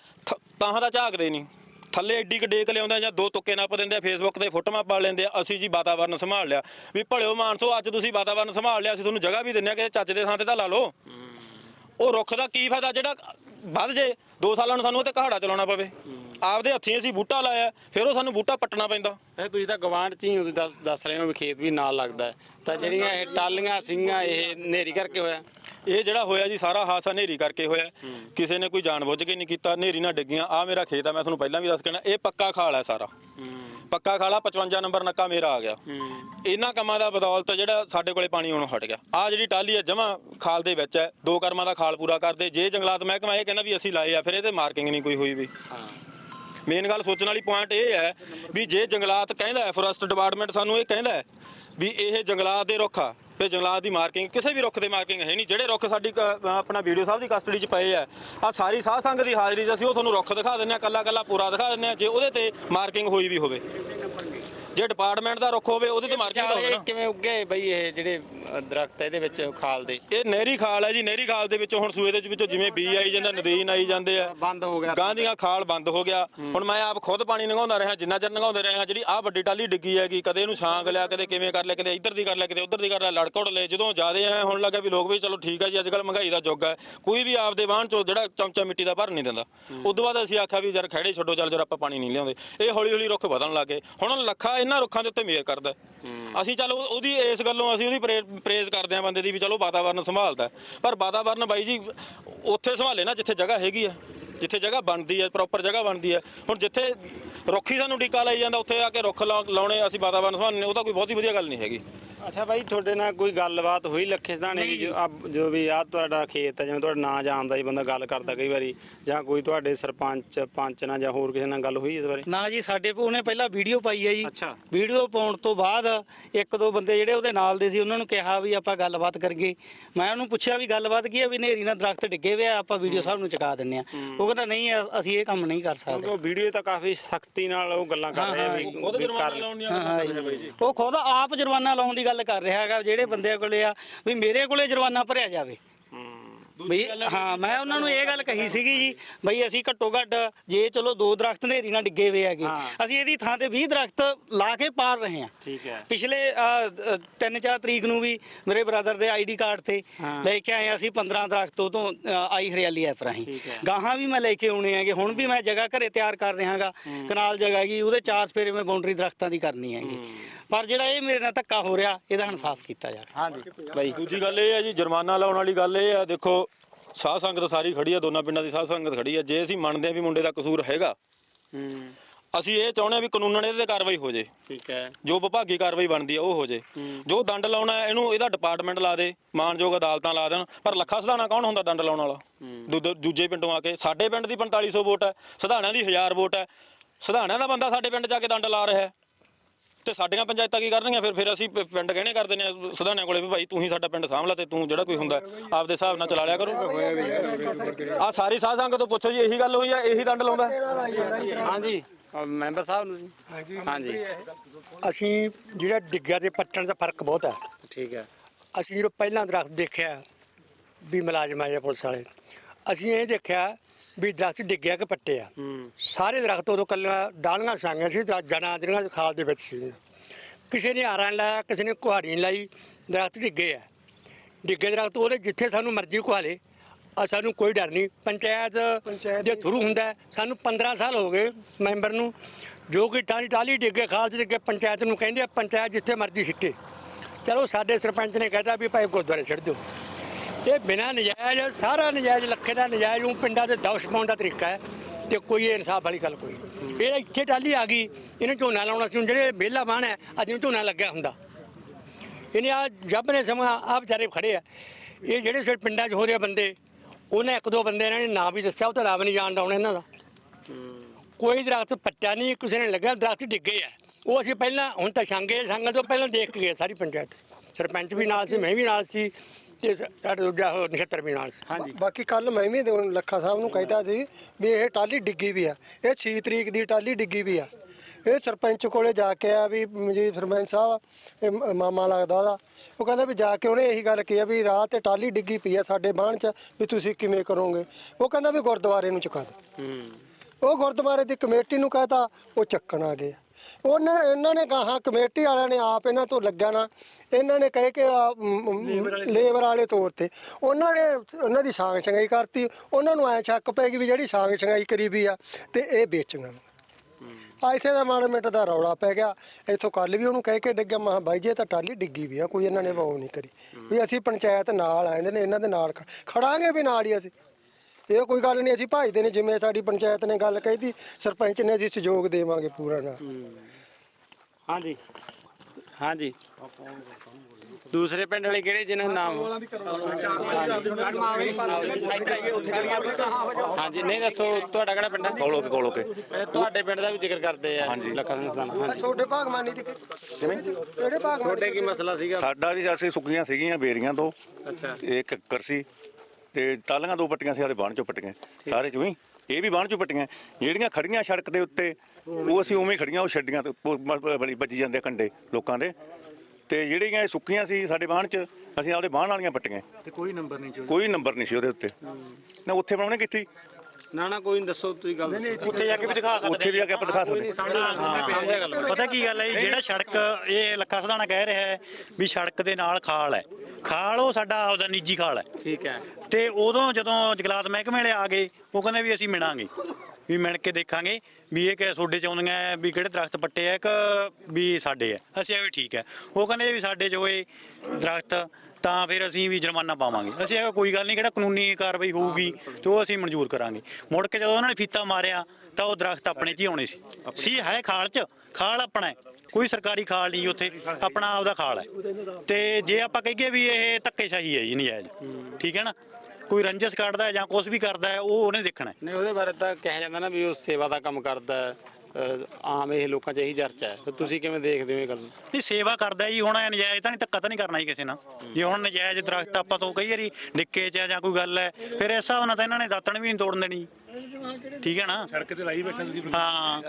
ਤਾਹਾਂ ਦਾ ਝਾਕਦੇ ਨਹੀਂ। ਥੱਲੇ ਐਡੀ ਡੇਕ ਲਿਆਉਂਦੇ ਜਾਂ ਦੋ ਤੁੱਕੇ ਨੱਪ ਦਿੰਦੇ ਆ ਫੇਸਬੁੱਕ ਤੇ ਫੋਟੋਆਂ ਪਾ ਲੈਂਦੇ ਆ ਅਸੀਂ ਜੀ ਵਾਤਾਵਰਨ ਸੰਭਾਲ ਲਿਆ। ਵੀ ਭਲਿਓ ਮਾਨਸੋ ਅੱਜ ਤੁਸੀਂ ਵਾਤਾਵਰਨ ਸੰਭਾਲ ਲਿਆ ਅਸੀਂ ਤੁਹਾਨੂੰ ਜਗ੍ਹਾ ਵੀ ਦਿੰਨੇ ਆ ਕਿ ਚੱਜ ਦੇ ਥਾਂ ਤੇ ਤਾਂ ਲਾ ਲਓ। ਉਹ ਰੁੱਖ ਦਾ ਕੀ ਫਾਇਦਾ ਜਿਹੜਾ ਵੱਧ ਜੇ? 2 ਸਾਲਾਂ ਨੂੰ ਸਾਨੂੰ ਉਹ ਤੇ ਕਹਾੜਾ ਚਲਾਉਣਾ ਪਵੇ। ਆਪਦੇ ਹੱਥੀਂ ਅਸੀਂ ਬੂਟਾ ਲਾਇਆ ਫਿਰ ਉਹ ਸਾਨੂੰ ਬੂਟਾ ਪੱਟਣਾ ਪੈਂਦਾ। ਇਹ ਤੁਸੀਂ ਤਾਂ ਗਵਾਂਢ ਚ ਹੀ ਦੱਸ ਦੱਸ ਰਹੇ ਹੋ ਵੀ ਖੇਤ ਵੀ ਨਾਲ ਲੱਗਦਾ ਹੈ। ਤਾਂ ਜਿਹੜੀਆਂ ਇਹ ਟਾਲੀਆਂ ਸਿੰਘਾਂ ਇਹ ਨੇਰੀ ਕਰਕੇ ਹੋਇਆ? ਇਹ ਜਿਹੜਾ ਹੋਇਆ ਜੀ ਸਾਰਾ ਹਾਦਸਾ ਹਨੇਰੀ ਕਰਕੇ ਹੋਇਆ। ਕਿਸੇ ਨੇ ਕੋਈ ਜਾਣਬੁੱਝ ਕੇ ਨਹੀਂ ਕੀਤਾ ਹਨੇਰੀ ਨਾਲ ਡਿੱਗੀਆਂ। ਆ ਮੇਰਾ ਖੇਤ ਆ ਮੈਂ ਤੁਹਾਨੂੰ ਪਹਿਲਾਂ ਵੀ ਦੱਸ ਕਹਿਣਾ ਇਹ ਪੱਕਾ ਖਾਲ ਹੈ ਸਾਰਾ। ਪੱਕਾ ਖਾਲਾ 55 ਨੰਬਰ ਨੱਕਾ ਮੇਰਾ ਆ ਗਿਆ। ਇਹਨਾਂ ਕੰਮਾਂ ਦਾ ਬਦੌਲਤ ਜਿਹੜਾ ਸਾਡੇ ਕੋਲੇ ਪਾਣੀ ਆਉਣੋਂ ਹਟ ਗਿਆ। ਆ ਜਿਹੜੀ ਟਾਲੀ ਹੈ ਜਮਾ ਖਾਲ ਦੇ ਵਿੱਚ ਹੈ। ਦੋ ਕਰਮਾਂ ਦਾ ਖਾਲ ਪੂਰਾ ਕਰਦੇ। ਜੇ ਜੰਗਲਾਤ ਮਹਿਕਮਾ ਇਹ ਕਹਿੰਦਾ ਵੀ ਅਸੀਂ ਲਾਏ ਆ ਫਿਰ ਇਹ ਤੇ ਮਾਰਕਿੰਗ ਨਹੀਂ ਕੋਈ ਹੋਈ ਵੀ। ਮੇਨ ਗੱਲ ਸੋਚਣ ਵਾਲੀ ਪੁਆਇੰਟ ਇਹ ਹੈ ਵੀ ਜੇ ਜੰਗਲਾਤ ਕਹਿੰਦਾ ਹੈ ਫੋਰੈਸਟ ਡਿਪਾਰਟਮੈਂਟ ਸਾਨੂੰ ਇਹ ਕਹਿੰਦਾ ਹੈ ਵੀ ਇਹ ਜੰਗਲਾਤ ਦੇ ਰੁੱਖ ਆ, ਤੇ ਜੰਗਲਾਤ ਦੀ ਮਾਰਕਿੰਗ ਕਿਸੇ ਵੀ ਰੁੱਖ ਦੇ ਮਾਰਕਿੰਗ ਹੈ ਨਹੀਂ। ਜਿਹੜੇ ਰੁੱਖ ਸਾਡੀ ਕ- ਆਪਣਾ ਵੀਡੀਓ ਸਾਹਿਬ ਦੀ ਕਸਟਡੀ 'ਚ ਪਏ ਆ ਆ ਸਾਰੀ ਸਾਧ ਸੰਗਤ ਦੀ ਹਾਜ਼ਰੀ 'ਚ ਅਸੀਂ ਉਹ ਤੁਹਾਨੂੰ ਰੁੱਖ ਦਿਖਾ ਦਿੰਨੇ ਆ ਕੱਲਾ ਕੱਲਾ ਪੂਰਾ ਦਿਖਾ ਦਿੰਨੇ ਆ ਜੇ ਉਹਦੇ ਤੇ ਮਾਰਕਿੰਗ ਹੋਈ ਵੀ ਹੋਵੇ। ਜੇ ਡਿਪਾਰਟਮੈਂਟ ਦਾ ਰੁੱਖ ਹੋਵੇ ਉਹਦੇ ਤੇ ਮਾਰਕਿੰਗ ਤਾਂ ਹੋਵੇ ਨਾ। ਕਿਵੇਂ ਉੱਗੇ ਬਈ ਇਹ ਜਿਹੜੇ ਦਰਖਤ ਇਹਦੇ ਵਿੱਚ ਖਾਲ ਦੇ? ਇਹ ਨਹਿਰੀ ਖਾਲ ਹੈ ਜੀ ਨਹਿਰੀ ਖਾਲ ਦੇ ਵਿੱਚੋਂ ਹੁਣ ਸੂਏ ਦੇ ਵਿੱਚੋਂ ਜਿਵੇਂ ਬੀ ਆਈ ਜਾਂਦਾ ਨਦੀਨ ਆਈ ਜਾਂਦੇ ਆ। ਬੰਦ ਹੋ ਗਿਆ। ਗਾਂ ਦੀਆਂ ਖਾਲ ਬੰਦ ਹੋ ਗਿਆ। ਹੁਣ ਮੈਂ ਆਪ ਖੁਦ ਪਾਣੀ ਲੰਘਾਉਂਦਾ ਰਿਹਾ ਜਿੰਨਾ ਚਿਰ ਲੰਘਾਉਂਦੇ ਰਹੇ ਜਿਹੜੀ ਆਹ ਵੱਡੀ ਟਾਲੀ ਡਿੱਗੀ ਹੈਗੀ ਕਦੇ ਇਹਨੂੰ ਛਾਂਗ ਲਿਆ ਕਦੇ ਕਿਵੇਂ ਕਰ ਲਿਆ ਕਦੇ ਇੱਧਰ ਦੀ ਕਰ ਲਿਆ ਕਦੇ ਉੱਧਰ ਦੀ ਕਰ ਲਿਆ ਲੜਕੋੜ ਲਏ ਜਦੋਂ ਜ਼ਿਆਦੇ ਐ ਹੁਣ ਲੱਗਾ ਵੀ ਲੋਕ ਵੀ ਚਲੋ ਠੀਕ ਹੈ ਜੀ ਅੱਜ ਕੱਲ ਮਹਿੰਗਾਈ ਦਾ ਯੁੱਗ ਹੈ ਕੋਈ ਵੀ ਆਪਦੇ ਵਾਹਣ ਚੋਂ ਜਿਹੜਾ ਚਮਚਾ ਮਿੱਟੀ ਦਾ ਭਰ ਨਹੀਂ ਦਿੰਦਾ। ਉਦੋਂ ਬਾਅਦ ਅਸੀਂ ਆਖਿਆ ਵੀ ਯਾਰ ਖੜੇ ਛੱਡੋ ਚੱਲ ਜਰ ਆਪਾਂ ਪਾਣੀ ਨਹੀਂ ਲਿਆਉਂਦੇ। ਇਹ ਹੌਲੀ ਹੌਲੀ ਰੁੱਖ ਵਧਣ ਲੱਗੇ ਹੁਣ ਲੱਖਾ ਇਹਨਾਂ ਰੁੱਖਾਂ ਦੇ ਉੱਤੇ ਮੇਰ ਕਰਦਾ। ਅਸੀਂ ਚੱਲ ਉਹ- ਉਹਦੀ ਇਸ ਗੱਲੋਂ ਅਸੀਂ ਉਹਦੀ ਪ੍ਰੇਜ਼ ਕਰਦੇ ਹਾਂ ਬੰਦੇ ਦੀ ਵੀ ਚਲੋ ਵਾਤਾਵਰਨ ਸੰਭਾਲਦਾ। ਪਰ ਵਾਤਾਵਰਨ ਬਾਈ ਜੀ ਉੱਥੇ ਸੰਭਾਲੇ ਨਾ ਜਿੱਥੇ ਜਗ੍ਹਾ ਹੈਗੀ ਆ ਜਿੱਥੇ ਜਗ੍ਹਾ ਬਣਦੀ ਹੈ ਪ੍ਰੋਪਰ ਜਗ੍ਹਾ ਬਣਦੀ ਹੈ ਹੁਣ ਜਿੱਥੇ ਰੁੱਖ ਹੀ ਸਾਨੂੰ ਡੀਕਾ ਲਾਈ ਜਾਂਦਾ ਉੱਥੇ ਆ ਕੇ ਰੁੱਖ ਲਾ- ਲਾਉਣੇ ਅਸੀਂ ਵਾਤਾਵਰਨ ਸੰਭਾਲਣੇ ਉਹ ਤਾਂ ਕੋਈ ਬਹੁਤੀ ਵਧੀਆ ਗੱਲ ਨਹੀਂ ਹੈਗੀ ਅੱਛਾ ਬਾਈ ਤੁਹਾਡੇ ਨਾਲ ਕੋਈ ਗੱਲਬਾਤ ਹੋਈ ਲੱਖੇ ਸਦਾਣੇ ਦੀ? ਜੋ ਆਹ- ਜੋ ਵੀ ਆ ਤੁਹਾਡਾ ਖੇਤ ਹੈ ਜਿਵੇਂ ਤੁਹਾਡਾ ਨਾਂ ਜਾਣਦਾ ਜੀ ਬੰਦਾ ਗੱਲ ਕਰਦਾ ਕਈ ਵਾਰੀ। ਜਾਂ ਕੋਈ ਤੁਹਾਡੇ ਸਰਪੰਚ ਪੰਚ ਨਾਲ ਜਾਂ ਹੋਰ ਕਿਸੇ ਨਾਲ ਗੱਲ ਹੋਈ ਇਸ ਬਾਰੇ? ਨਾ ਜੀ ਸਾਡੇ ਕੋਲ ਉਹਨੇ ਪਹਿਲਾਂ ਵੀਡੀਓ ਪਾਈ ਹੈ ਜੀ। ਅੱਛਾ। ਵੀਡੀਓ ਪਾਉਣ ਤੋਂ ਬਾਅਦ ਇੱਕ ਦੋ ਬੰਦੇ ਜਿਹੜੇ ਉਹਦੇ ਨਾਲ ਦੇ ਸੀ ਉਹਨਾਂ ਨੂੰ ਕਿਹਾ ਵੀ ਆਪਾਂ ਗੱਲਬਾਤ ਕਰੀਏ। ਮੈਂ ਉਹਨੂੰ ਪੁੱਛਿਆ ਵੀ ਗੱਲਬਾਤ ਕੀ ਹੈ ਵੀ ਨੇਰੀ ਨਾਲ ਦਰਖਤ ਡਿੱਗੇ ਹੋਏ ਆ ਆਪਾਂ ਵੀਡੀਓ ਸਾਹਿਬ ਨੂੰ ਚੁਕਾ ਦਿੰਨੇ ਆ ਉਹ ਕਹਿੰਦਾ ਨਹੀਂ ਅ- ਅਸੀਂ ਇਹ ਕੰਮ ਨਹੀਂ ਕਰ ਕਿਉਂਕਿ ਸਕਦੇ। ਉਹ ਵੀਡੀਓ ਤਾਂ ਕਾਫੀ ਸਖਤੀ ਨਾਲ ਉਹ ਗੱਲਾਂ ਕਰ ਰਹੇ ਆ ਵੀ ਉਹਦੇ ਵੀ ਜੁਰਮਾਨਾ ਕਰ ਲਾਉਣ ਦੀਆਂ ਹਾਂ, ਗੱਲਾਂ ਹਾਂ ਕਰ ਰਹੇ ਬਾਈ ਜੀ। ਜੀ। ਉਹ ਖੁਦ ਆਪ ਜੁਰਮਾਨਾ ਲਾਉਣ ਦੀ ਗੱਲ ਕਰ ਰਿਹਾ ਹੈਗਾ ਜਿਹੜੇ ਬੰਦੇ ਕੋਲੇ ਆ ਵੀ ਮੇਰੇ ਕੋਲੇ ਜੁਰਮਾਨਾ ਭਰਿਆ ਜਾਵੇ। ਬਈ ਹਾਂ ਮੈਂ ਉਹਨਾਂ ਨੂੰ ਇਹ ਗੱਲ ਕਹੀ ਸੀਗੀ ਜੀ ਬਈ ਅਸੀਂ ਘੱਟੋ ਘੱਟ ਜੇ ਚਲੋ ਦੋ ਦਰਖਤ ਨੇਰੀ ਨਾਲ ਡਿੱਗੇ ਹੋਏ ਹੈਗੇ ਅਸੀਂ ਇਹਦੀ ਥਾਂ ਤੇ 20 ਦਰਖਤ ਲਾ ਕੇ ਪਾਰ ਰਹੇ ਹਾਂ। ਠੀਕ ਹੈ। ਪਿਛਲੇ 3-4 ਤਰੀਕ ਨੂੰ ਵੀ ਮੇਰੇ ਬ੍ਰਦਰ ਦੇ ਆਈਡੀ ਕਾਰਡ ਤੇ ਲੈ ਕੇ ਆਏ ਅਸੀਂ 15 ਦਰਖਤ ਉਹ ਤੋਂ ਆਈ ਹਰਿਆਲੀ ਐਪ ਰਾਹੀਂ। ਗਾਹਾਂ ਵੀ ਮੈਂ ਲੈ ਕੇ ਆਉਣੇ ਹੈਗੇ ਹੁਣ ਵੀ ਮੈਂ ਜਗ੍ਹਾ ਘਰੇ ਤਿਆਰ ਕਰ ਰਿਹਾਗਾ ਕਨਾਲ ਜਗ੍ਹਾ ਹੈਗੀ ਉਹਦੇ ਚਾਰ ਸਪੇਰੇ ਮੈਂ ਬਾਉਂਡਰੀ ਦਰਖਤਾਂ ਦੀ ਕਰਨੀ ਹੈਗੀ। ਪਰ ਜਿਹੜਾ ਇਹ ਮੇਰੇ ਨਾਲ ਧੱਕਾ ਹੋ ਰਿਹਾ ਇਹਦਾ ਇਨਸਾਫ ਕੀਤਾ ਜਾ ਹਾਂਜੀ। ਬਾਈ। ਦੂਜੀ ਗੱਲ ਇਹ ਹੈ ਜੀ ਜੁਰਮਾਨਾ ਲਾਉਣ ਵਾਲੀ ਗੱਲ ਇਹ ਆ ਦੇਖੋ ਸਾਧ ਸੰਗਤ ਸਾਰੀ ਖੜੀ ਆ ਦੋਨਾਂ ਪਿੰਡਾਂ ਦੀ ਸਾਧ ਸੰਗਤ ਖੜੀ ਆ। ਜੇ ਅਸੀਂ ਮੰਨਦੇ ਆ ਵੀ ਮੁੰਡੇ ਦਾ ਕਸੂਰ ਹੈਗਾ ਹੂੰ। ਅਸੀਂ ਇਹ ਚਾਹੁੰਦੇ ਆ ਵੀ ਕਾਨੂੰਨ ਇਹਦੇ ਤੇ ਕਾਰਵਾਈ ਹੋ ਜੇ। ਠੀਕ ਹੈ। ਜੋ ਵਿਭਾਗੀ ਕਾਰਵਾਈ ਬਣਦੀ ਆ ਉਹ ਹੋ ਜੇ। ਜੋ ਦੰਡ ਲਾਉਣਾ ਹੈ, ਇਹਨੂੰ ਇਹਦਾ ਡਿਪਾਰਟਮੈਂਟ ਲਾ ਦੇ ਮਾਨਯੋਗ ਅਦਾਲਤਾਂ ਲਾ ਦੇਣ। ਪਰ ਲੱਖਾ ਸਧਾਣਾ ਕੌਣ ਹੁੰਦਾ ਦੰਡ ਲਾਉਣ ਵਾਲਾ? ਦੂ- ਦੂ- ਦੂਜੇ ਪਿੰਡੋਂ ਆ ਕੇ ਸਾਡੇ ਪਿੰਡ ਦੀ 4500 ਵੋਟ ਹੈ ਸਧਾਣਿਆਂ ਦੀ 1000 ਵੋਟ ਹੈ। ਸਧਾਣਿਆਂ ਦਾ ਬੰਦਾ ਸਾਡੇ ਪਿੰਡ ਜਾ ਕੇ ਦੰਡ ਲਾ ਰਿਹਾ ਹੈ। ਤੇ ਸਾਡੀਆਂ ਪੰਚਾਇਤਾਂ ਕੀ ਕਰਨਗੀਆਂ? ਫਿਰ ਫਿਰ ਅਸੀਂ ਪ- ਪਿੰਡ ਗਹਿਣੇ ਕਰ ਦਿੰਦੇ ਆ? ਸਧਾਣਿਆਂ ਕੋਲੇ ਵੀ ਭਾਈ ਤੂੰ ਹੀ ਸਾਡਾ ਪਿੰਡ ਸਾਂਭ ਲਾ ਤੇ ਤੂੰ ਜਿਹੜਾ ਕੋਈ ਹੁੰਦਾ ਆਪਦੇ ਹਿਸਾਬ ਨਾਲ ਚਲਾ ਲਿਆ ਕਰੋ। ਆ ਸਾਰੀ ਸਾਧ ਸੰਗਤ ਤੋਂ ਪੁੱਛੋ ਜੀ ਇਹੀ ਗੱਲ ਹੋਈ ਆ? ਇਹੀ ਦੰਡ ਲਾਉਂਦਾ? ਹਾਂਜੀ। ਅਹ ਮੈਂਬਰ ਸਾਹਿਬ ਨੂੰ ਜੀ। ਹਾਂਜੀ। ਅਸੀਂ ਜਿਹੜਾ ਡਿੱਗਿਆ ਤੇ ਪੱਟਣ ਦਾ ਫ਼ਰਕ ਬਹੁਤ ਹੈ ਠੀਕ ਹੈ ਅਸੀਂ ਜਦੋਂ ਪਹਿਲਾਂ ਦਰਖਤ ਦੇਖਿਆ ਵੀ ਮੁਲਾਜ਼ਮ ਆਏ ਆ ਪੁਲਿਸ ਵਾਲੇ ਅਸੀਂ ਇਹ ਦੇਖਿਆ ਵੀ ਦਰਖਤ ਡਿੱਗਿਆ ਕਿ ਪੱਟੇ ਆ। ਸਾਰੇ ਦਰਖਤ ਉਦੋਂ ਕੱਲੀਆਂ ਡਾਲੀਆਂ ਸਾਂਗੀਆਂ ਸੀ ਤਾਂ ਜੜਾਂ ਜਿਹੜੀਆਂ ਖਾਲ ਦੇ ਵਿੱਚ ਸੀ ਕਿਸੇ ਨੇ ਆਰਾਂ ਲਾਇਆ ਕਿਸੇ ਨੇ ਕੁਹਾੜੀ ਨਹੀਂ ਲਾਈ ਦਰਖਤ ਡਿੱਗੇ ਆ। ਡਿੱਗੇ ਦਰਖਤ ਉਹਦੇ ਜਿੱਥੇ ਸਾਨੂੰ ਮਰਜ਼ੀ ਕੁਹਾਲੇ ਆ ਸਾਨੂੰ ਕੋਈ ਡਰ ਨਹੀਂ ਪੰਚਾਇਤ ਦੇ ਥਰੂ ਹੁੰਦਾ। ਸਾਨੂੰ 15 ਸਾਲ ਹੋ ਗਏ ਮੈਂਬਰ ਨੂੰ ਜੋ ਕਿ ਟਾਲੀ ਟਾਲੀ ਡਿੱਗੇ ਖਾਲ 'ਚ ਡਿੱਗੇ ਪੰਚਾਇਤ ਨੂੰ ਕਹਿੰਦੇ ਆ ਪੰਚਾਇਤ ਜਿੱਥੇ ਮਰਜ਼ੀ ਸਿੱਟੇ। ਚਲੋ ਸਾਡੇ ਸਰਪੰਚ ਨੇ ਕਹਿਤਾ ਵੀ ਭਾਈ ਗੁਰਦੁਆਰੇ ਛੱਡ ਦਿਓ। ਇਹ ਬਿਨਾਂ ਨਜਾਇਜ਼, ਸਾਰਾ ਨਜਾਇਜ਼ ਲੱਖੇ ਦਾ ਨਜਾਇਜ਼ ਉਹ ਪਿੰਡਾਂ ਦੇ ਦੌਸ਼ ਪਾਉਣ ਦਾ ਤਰੀਕਾ ਹੈ ਤੇ ਕੋਈ ਇਹ ਇਨਸਾਫ ਵਾਲੀ ਗੱਲ ਕੋਈ ਇਹ ਇੱਥੇ ਟਾਲੀ ਆ ਗਈ, ਇਹਨੇ ਝੋਨਾ ਲਾਉਣਾ ਸੀ, ਹੁਣ ਜਿਹੜੇ ਵਿਹਲਾ ਬਾਣ ਹੈ, ਅੱਜ ਨੂੰ ਝੋਨਾ ਲੱਗਿਆ ਹੁੰਦਾ। ਇਹਨੇ ਆ ਜੱਬ ਨੇ ਸਮਾਂ ਆ ਵਿਚਾਰੇ ਖੜੇ ਆ। ਇਹ ਜਿਹੜੇ ਸਾਡੇ ਪਿੰਡਾਂ 'ਚ ਹੋ ਰਹੇ ਬੰਦੇ, ਉਹਨੇ ਇੱਕ ਦੋ ਬੰਦੇ ਇਹਨਾਂ ਨੇ ਨਾਂ ਵੀ ਦੱਸਿਆ, ਉਹ ਤਾਂ ਰੱਬ ਨਹੀਂ ਜਾਣਦਾ ਹੁਣ ਇਹਨਾਂ ਦਾ। ਕੋਈ ਦਰਖਤ ਪੱਟਿਆ ਨਹੀਂ, ਕਿਸੇ ਨੇ ਲੱਗਾ ਦਰਖਤ ਡਿੱਗੇ ਆ। ਉਹ ਅਸੀਂ ਪਹਿਲਾਂ, ਹੁਣ ਤਾਂ ਛਾਂਗੇ ਸੰਗਲ ਤੋਂ ਪਹਿਲਾਂ ਦੇਖ ਕੇ ਗਏ ਸਾਰੀ ਪੰਚਾਇਤ। ਸਰਪੰਚ ਵੀ ਨਾਲ ਸੀ, ਮੈਂ ਵੀ ਨਾਲ ਸੀ। ਤੇ ਸਾਡਾ ਦੂਜਾ ਉਹ ਨਛੱਤਰ ਵੀ ਨਾਲ ਸੀ। ਬਾਕੀ ਕੱਲ ਮੈਂ ਵੀ ਦੇ- ਲੱਖਾ ਸਾਹਿਬ ਨੂੰ ਕਹਿਤਾ ਸੀ ਵੀ ਇਹ ਟਾਲੀ ਡਿੱਗੀ ਵੀ ਆ। ਇਹ 6 ਤਰੀਕ ਦੀ ਟਾਲੀ ਡਿੱਗੀ ਵੀ ਆ। ਇਹ ਸਰਪੰਚ ਕੋਲੇ ਜਾ ਕੇ ਆ ਵੀ ਜੀ ਸਰਪੰਚ ਸਾਹਿਬ ਇਹ ਮ- ਮਾਮਾ ਲੱਗਦਾ ਉਹਦਾ। ਉਹ ਕਹਿੰਦਾ ਵੀ ਜਾ ਕੇ ਉਹਨੇ ਇਹੀ ਗੱਲ ਕਹੀ ਆ ਵੀ ਰਾਤ ਤੇ ਟਾਲੀ ਡਿੱਗੀ ਪਈ ਆ ਸਾਡੇ ਬਾਣ ਚ ਵੀ ਤੁਸੀਂ ਕਿਵੇਂ ਕਰੋਗੇ। ਉਹ ਕਹਿੰਦਾ ਵੀ ਗੁਰਦੁਆਰੇ ਨੂੰ ਚੁਕਾ ਦਿਓ। ਉਹ ਗੁਰਦੁਆਰੇ ਦੀ ਕਮੇਟੀ ਨੂੰ ਕਹਤਾ ਉਹ ਚੱਕਣ ਆ ਗਏ ਉਹਨੇ ਇਹਨਾਂ ਨੇ ਕਹਾ ਕਮੇਟੀ ਵਾਲਿਆਂ ਨੇ ਆਪ ਇਹਨਾਂ ਤੋਂ ਲੱਗਿਆ ਨਾ ਇਹਨਾਂ ਨੇ ਕਹੇ ਕਿ ਲੇਬਰ ਵਾਲੇ ਤੌਰ ਤੇ। ਉਹਨਾਂ ਨੇ ਉਹਨਾਂ ਦੀ ਸਾਂਗ ਛੰਗਾਈ ਕਰਤੀ ਉਹਨਾਂ ਨੂੰ ਐ ਸ਼ੱਕ ਪੈ ਗਈ ਵੀ ਜਿਹੜੀ ਸਾਂਗ ਛੰਗਾਈ ਕਰੀ ਵੀ ਆ ਤੇ ਇਹ ਵੇਚੀਆਂ। ਆ ਇੱਥੇ ਦਾ ਮਾੜੇ ਮਿੰਟ ਦਾ ਰੌਲਾ ਪੈ ਗਿਆ। ਇੱਥੋਂ ਕੱਲ ਵੀ ਉਹਨੂੰ ਕਹਿ ਕੇ ਡਿੱਗਿਆ ਮਹਾ ਬਾਈ ਜੀ ਤਾਂ ਟਾਲੀ ਡਿੱਗੀ ਵੀ ਆ ਕੋਈ ਇਹਨਾਂ ਨੇ ਉਹ ਨਹੀਂ ਕਰੀ। ਵੀ ਅਸੀਂ ਪੰਚਾਇਤ ਨਾਲ ਆਏ ਨੇ ਇਹਨਾਂ ਦੇ ਨਾਲ ਖੜਾਂਗੇ ਵੀ ਨਾਲ ਹੀ ਅਸੀਂ। ਇਹ ਕੋਈ ਗੱਲ ਨਹੀਂ ਅਸੀਂ ਭਾਈਦੇ ਨੇ ਜਿਵੇਂ ਸਾਡੀ ਪੰਚਾਇਤ ਨੇ ਗੱਲ ਕਹੀ ਤੀ ਸਰਪੰਚ ਨੇ ਅਸੀਂ ਸਹਿਯੋਗ ਦੇਵਾਂਗੇ ਪੂਰਾ ਨਾਲ। ਹਾਂਜੀ। ਹਾਂਜੀ। ਦੂਸਰੇ ਪਿੰਡ ਵਾਲੇ ਕਿਹੜੇ ਜਿਨ੍ਹਾਂ ਦਾ ਨਾਮ? ਹਾਂਜੀ ਨਹੀਂ ਦੱਸੋ ਤੁਹਾਡਾ ਕਿਹੜਾ ਪਿੰਡ ਹੈ ਕੋਲੋਂ ਕੇ ਕੋਲੋਂ ਕੇ। ਇਹ ਤੁਹਾਡੇ ਪਿੰਡ ਦਾ ਵੀ ਜ਼ਿਕਰ ਕਰਦੇ ਆ ਲੱਖਾਂ ਸਿੰਘ ਸਥਾਨ ਹਾਂਜੀ। ਛੋਟੇ ਭਾਗਮਾਨੀ ਦੀ ਕਿਹੜੇ ਭਾਗਮਾਨੀ ਤੁਹਾਡੇ ਕੀ ਮਸਲਾ ਸੀਗਾ? ਸਾਡਾ ਵੀ ਅਸੀਂ ਸੁੱਕੀਆਂ ਸੀਗੀਆਂ ਬੇਰੀਆਂ ਤੋਂ। ਅੱਛਾ। ਤੇ ਇੱਕ ਕੱਕਰ ਸੀ। ਤੇ ਟਾਲੀਆਂ ਦੋ ਪੱਟੀਆਂ ਸੀ ਆਦੇ ਬਾਣ ਚੋਂ ਪੱਟੀਆਂ। ਸਾਰੇ ਚੋਂ ਹੀ। ਇਹ ਵੀ ਬਾਣ ਚੋਂ ਪੱਟੀਆਂ। ਜਿਹੜੀਆਂ ਖੜੀਆਂ ਸੜਕ ਦੇ ਉੱਤੇ ਉਹ ਅਸੀਂ ਉਵੇਂ ਖੜੀਆਂ ਉਹ ਛੱਡੀਆਂ ਤੇ ਬੜੀ ਵੱਜੀ ਜਾਂਦੇ ਕੰਡੇ ਲੋਕਾਂ ਦੇ। ਤੇ ਜਿਹੜੀਆਂ ਇਹ ਸੁੱਕੀਆਂ ਸੀ ਸਾਡੇ ਬਾਣ ਚ ਅਸੀਂ ਆਪਦੇ ਬਾਣ ਵਾਲੀਆਂ ਪੱਟੀਆਂ। ਤੇ ਕੋਈ ਨੰਬਰ ਨਹੀਂ ਕੋਈ ਨੰਬਰ ਨਹੀਂ ਸੀ ਉਹਦੇ ਉੱਤੇ। ਨਾ ਉੱਥੇ ਬਣਾਉਣੇ ਕਿੱਥੇ? ਨਾ ਨਾ ਕੋਈ ਦੱਸੋ ਤੁਸੀਂ ਗੱਲ ਦੱਸੋ। ਉੱਥੇ ਜਾ ਕੇ ਵੀ ਦਿਖਾ ਸਕਦੇ ਉੱਥੇ ਵੀ ਆ ਕੇ ਆਪਾਂ ਦਿਖਾ ਸਕਦੇ ਪਤਾ ਕੀ ਗੱਲ ਹੈ ਜੀ, ਜਿਹੜਾ ਸੜਕ ਇਹ ਲੱਖਾ ਸਦਾਣਾ ਕਹਿ ਰਿਹਾ ਹੈ ਵੀ ਸੜਕ ਦੇ ਨਾਲ ਖਾਲ ਹੈ। ਖਾਲ ਉਹ ਸਾਡਾ ਆਪਦਾ ਨਿੱਜੀ ਖਾਲ ਹੈ। ਠੀਕ ਹੈ। ਤੇ ਉਦੋਂ ਜਦੋਂ ਜਗਲਾਤ ਮਹਿਕਮੇ ਵਾਲੇ ਆ ਗਏ ਉਹ ਕਹਿੰਦੇ ਵੀ ਅਸੀਂ ਮਿਣਾਂਗੇ। ਵੀ ਮਿਣ ਕੇ ਦੇਖਾਂਗੇ ਵੀ ਇਹ ਕਿ ਤੁਹਾਡੇ ਚ ਆਉਂਦੀਆਂ ਹੈ, ਵੀ ਕਿਹੜੇ ਦਰਖਤ ਪੱਟੇ ਆ ਕਿ ਵੀ ਸਾਡੇ ਆ ਅਸੀਂ ਆ ਵੀ ਠੀਕ ਹੈ। ਉਹ ਕਹਿੰਦੇ ਵੀ ਸਾਡੇ ਚ ਹੋਏ ਦਰਖਤ ਤਾਂ ਫਿਰ ਅਸੀਂ ਵੀ ਜੁਰਮਾਨਾ ਪਾਵਾਂਗੇ। ਅਸੀਂ ਆਖਿਆ ਕੋਈ ਗੱਲ ਨਹੀਂ ਕਿਹੜਾ ਕਾਨੂੰਨੀ ਕਾਰਵਾਈ ਹੋਊਗੀ ਤੇ ਉਹ ਅਸੀਂ ਮਨਜ਼ੂਰ ਕਰਾਂਗੇ। ਮੁੜ ਕੇ ਜਦੋਂ ਉਹਨਾਂ ਨੇ ਫੀਤਾ ਮਾਰਿਆ ਤਾਂ ਉਹ ਦਰਖਤ ਆਪਣੇ 'ਚ ਹੀ ਆਉਣੇ ਸੀ। ਸੀ ਹੈ ਖਾਲ 'ਚ ਖਾਲ ਆਪਣਾ ਹੈ। ਕੋਈ ਸਰਕਾਰੀ ਖਾਲ ਨਹੀਂ ਉੱਥੇ ਆਪਣਾ ਆਪਦਾ ਖਾਲ ਹੈ। ਤੇ ਜੇ ਆਪਾਂ ਕਹੀਏ ਵੀ ਇਹ ਧੱਕੇਸ਼ਾਹੀ ਹੈ ਜੀ ਨਜਾਇਜ਼। ਠੀਕ ਹੈ ਨਾ? ਕੋਈ ਰੰਜਸ ਕੱਢਦਾ ਹੈ ਜਾਂ ਕੁਝ ਵੀ ਕਰਦਾ ਹੈ ਉਹ ਉਹਨੇ ਦੇਖਣਾ ਹੈ। ਨਹੀਂ ਉਹਦੇ ਬਾਰੇ ਤਾਂ ਕਿਹਾ ਜਾਂਦਾ ਨਾ ਵੀ ਉਹ ਸੇਵਾ ਦਾ ਕੰਮ ਕਰਦਾ ਆਮ ਇਹ ਲੋਕਾਂ 'ਚ ਇਹੀ ਚਰਚਾ ਹੈ। ਤੁਸੀਂ ਕਿਵੇਂ ਦੇਖਦੇ ਹੋ ਇਹ ਗੱਲ ਨਹੀਂ ਸੇਵਾ ਕਰਦਾ ਜੀ ਹੁਣ ਇਹ ਨਜਾਇਜ਼ ਤਾਂ ਨਹੀਂ ਧੱਕਾ ਤਾਂ ਨਹੀਂ ਕਰਨਾ ਜੀ ਕਿਸੇ ਨਾਲ। ਜੇ ਹੁਣ ਨਜਾਇਜ਼ ਦਰਖਤ ਆਪਾਂ ਤੋਂ ਕਈ ਵਾਰੀ ਡਿੱਕੇ 'ਚ ਆ ਜਾਂ ਕੋਈ ਗੱਲ ਹੈ ਫਿਰ ਇਸ ਹਿਸਾਬ ਨਾਲ ਤਾਂ ਇਹਨਾਂ ਨੇ ਦਾਤਣ ਵੀ ਨਹੀਂ ਤੋੜਨ ਦੇਣੀ। ਠੀਕ ਹੈ ਨਾ? ਸੜਕ ਤੇ ਲਾਈ ਬੈਠਾ ਤੁਸੀਂ। ਹਾਂ।